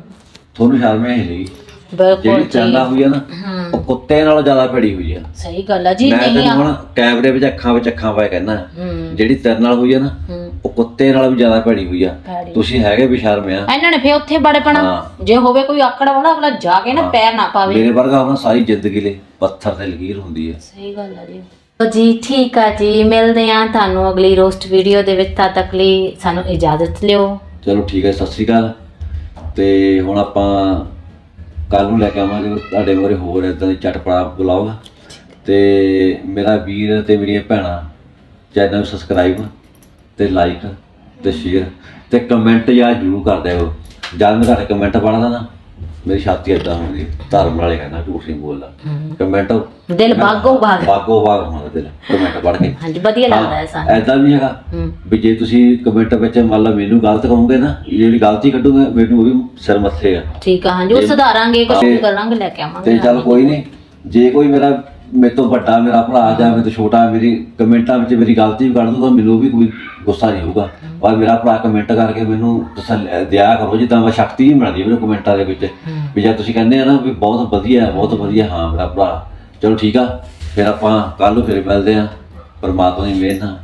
ਤੁਹਾਨੂੰ ਸ਼ਰਮ ਹੀ ਨਹੀਂ ਬਿਲਕੁਲ ਜਿਹੜੀ ਜੀ ਚੰਦਾ ਹੋਈ ਆ ਨਾ ਉਹ ਕੁੱਤੇ ਨਾਲੋਂ ਜ਼ਿਆਦਾ ਭੜੀ ਹੋਈ ਆ। ਸਹੀ ਗੱਲ ਆ ਜੀ ਮੈਂ ਨਹੀਂ ਤੈਨੂੰ ਆ। ਹੁਣ ਕੈਮਰੇ ਵਿੱਚ ਅੱਖਾਂ ਵਿੱਚ ਅੱਖਾਂ ਪਾਏ ਕਹਿੰਦਾ ਹਮ, ਜਿਹੜੀ ਤੇਰੇ ਨਾਲ ਹੋਈ ਆ ਨਾ ਉਹ ਕੁੱਤੇ ਨਾਲੋਂ ਵੀ ਜ਼ਿਆਦਾ ਭੜੀ ਹੋਈ ਆ। ਭੈੜੀ। ਤੁਸੀਂ ਹੈਗੇ ਵੀ ਸ਼ਰਮ ਆ। ਇਹਨਾਂ ਨੇ ਫੇ ਉੱਥੇ ਬੜੇ ਪਣਾ ਹਾਂ। ਜੇ ਹੋਵੇ ਕੋਈ ਆਕੜ ਵਾਲਾ ਅਗਲਾ ਜਾ ਕੇ ਨਾ ਪੈਰ ਨਾ ਪਾਵੇ। ਮੇਰੇ ਵਰਗਾ ਹੋਣਾ ਸਾਰੀ ਜ਼ਿੰਦਗੀ ਲਈ ਪੱਥਰ ਤੇ ਲਕੀਰ ਹੁੰਦੀ ਹੈ ਸਹੀ ਗੱਲ ਆ ਜੀ। ਤੋ ਜੀ ਠੀਕ ਆ ਜੀ। ਮਿਲਦੇ ਆ ਤੁਹਾਨੂੰ ਅਗਲੀ ਰੋਸਟ ਵੀਡੀਓ ਦੇ ਵਿੱਚ। ਤਦ ਤੱਕ ਲਈ ਸਾਨੂੰ ਇਜਾਜ਼ਤ ਲਿਓ। ਚਲੋ ਠੀਕ ਹੈ ਸਤਿ ਸ੍ਰੀ ਅਕਾਲ। ਤੇ ਹੁਣ ਆਪਾਂ ਕੱਲ ਨੂੰ ਲੈ ਕੇ ਆਵਾਂਗੇ, ਤੁਹਾਡੇ ਮੋਰੇ ਹੋਰ ਇਦਾਂ ਦੇ ਚਟਪੜਾ ਬਲੌਗ। ਤੇ ਮੇਰਾ ਵੀਰ ਤੇ ਮੇਰੀਆਂ ਭੈਣਾਂ ਚੈਨਲ ਨੂੰ ਸਬਸਕ੍ਰਾਈਬ ਤੇ ਲਾਈਕ ਤੇ ਸ਼ੇਅਰ ਤੇ ਕਮੈਂਟ ਯਾਰ ਜ਼ਰੂਰ ਕਰ ਦਿਓ। ਜਦ ਮੈਂ ਤੁਹਾਡੇ ਕਮੈਂਟ ਪੜ੍ਹਦਾ ਨਾ ਮੇਰੀ ਛਾਤੀ ਏਦਾਂ ਹੁੰਦੀ ਧਰਮ ਵਾਲੇ ਕਹਿੰਦਾ ਝੂਠ ਨਹੀਂ ਬੋਲਦਾ। ਕਮੈਂਟ ਦਿਲ ਬਾਗੋ ਬਾਗ। ਬਾਗੋ ਬਾਗ ਹੁੰਦਾ ਦਿਲ ਕਮੈਂਟ ਪੜ੍ਹ ਕੇ। ਹਾਂਜੀ ਵਧੀਆ ਲੱਗਦਾ ਹੈ ਸਾਨੂੰ ਐਦਾਂ ਵੀ ਹੈਗਾ ਹੂੰ ਵੀ ਜੇ ਤੁਸੀਂ ਕਮੈਂਟ ਵਿੱਚ ਮੰਨ ਲਓ ਮੈਨੂੰ ਗਲਤ ਕਹੋਗੇ ਨਾ ਜਿਹੜੀ ਗਲਤੀ ਕੱਢੋਗੇ ਮੈਨੂੰ ਉਹ ਵੀ ਸਿਰ ਮੱਥੇ ਆ। ਠੀਕ ਆ ਹਾਂਜੀ ਉਹ ਸੁਧਾਰਾਂਗੇ ਕੁਝ ਕਰਾਂਗੇ ਲੈ ਕੇ ਆਵਾਂਗੇ। ਤੇ ਚੱਲ ਕੋਈ ਨਹੀਂ ਜੇ ਕੋਈ ਮੇਰਾ ਮੇਰੇ ਤੋਂ ਵੱਡਾ ਮੇਰਾ ਭਰਾ ਜਾਂ ਮੇਰੇ ਤੋਂ ਛੋਟਾ ਮੇਰੀ ਕਮੈਂਟਾਂ ਵਿੱਚ ਮੇਰੀ ਗਲਤੀ ਵੀ ਕੱਢ ਦੂਗਾ ਮੈਨੂੰ ਵੀ ਕੋਈ ਗੁੱਸਾ ਨਹੀਂ ਹੋਊਗਾ। ਪਰ ਮੇਰਾ ਭਰਾ ਕਮੈਂਟ ਕਰਕੇ ਮੈਨੂੰ ਤਸੱਲੀ ਦਿਆ ਕਰੋ ਜਿੱਦਾਂ ਮੈਂ ਸ਼ਕਤੀ ਵੀ ਮਿਲਦੀ ਮੈਨੂੰ ਕਮੈਂਟਾਂ ਦੇ ਵਿੱਚ। ਵੀ ਜੇ ਤੁਸੀਂ ਕਹਿੰਦੇ ਆ ਨਾ ਵੀ ਬਹੁਤ ਵਧੀਆ ਬਹੁਤ ਵਧੀਆ ਹਾਂ ਮੇਰਾ ਭਰਾ। ਚਲੋ ਠੀਕ ਆ ਫਿਰ ਆਪਾਂ ਕੱਲ ਨੂੰ ਫਿਰ ਮਿਲਦੇ ਆ ਪਰਮਾਤਮਾ ਦੀ ਮਿਹਰ ਨਾਲ।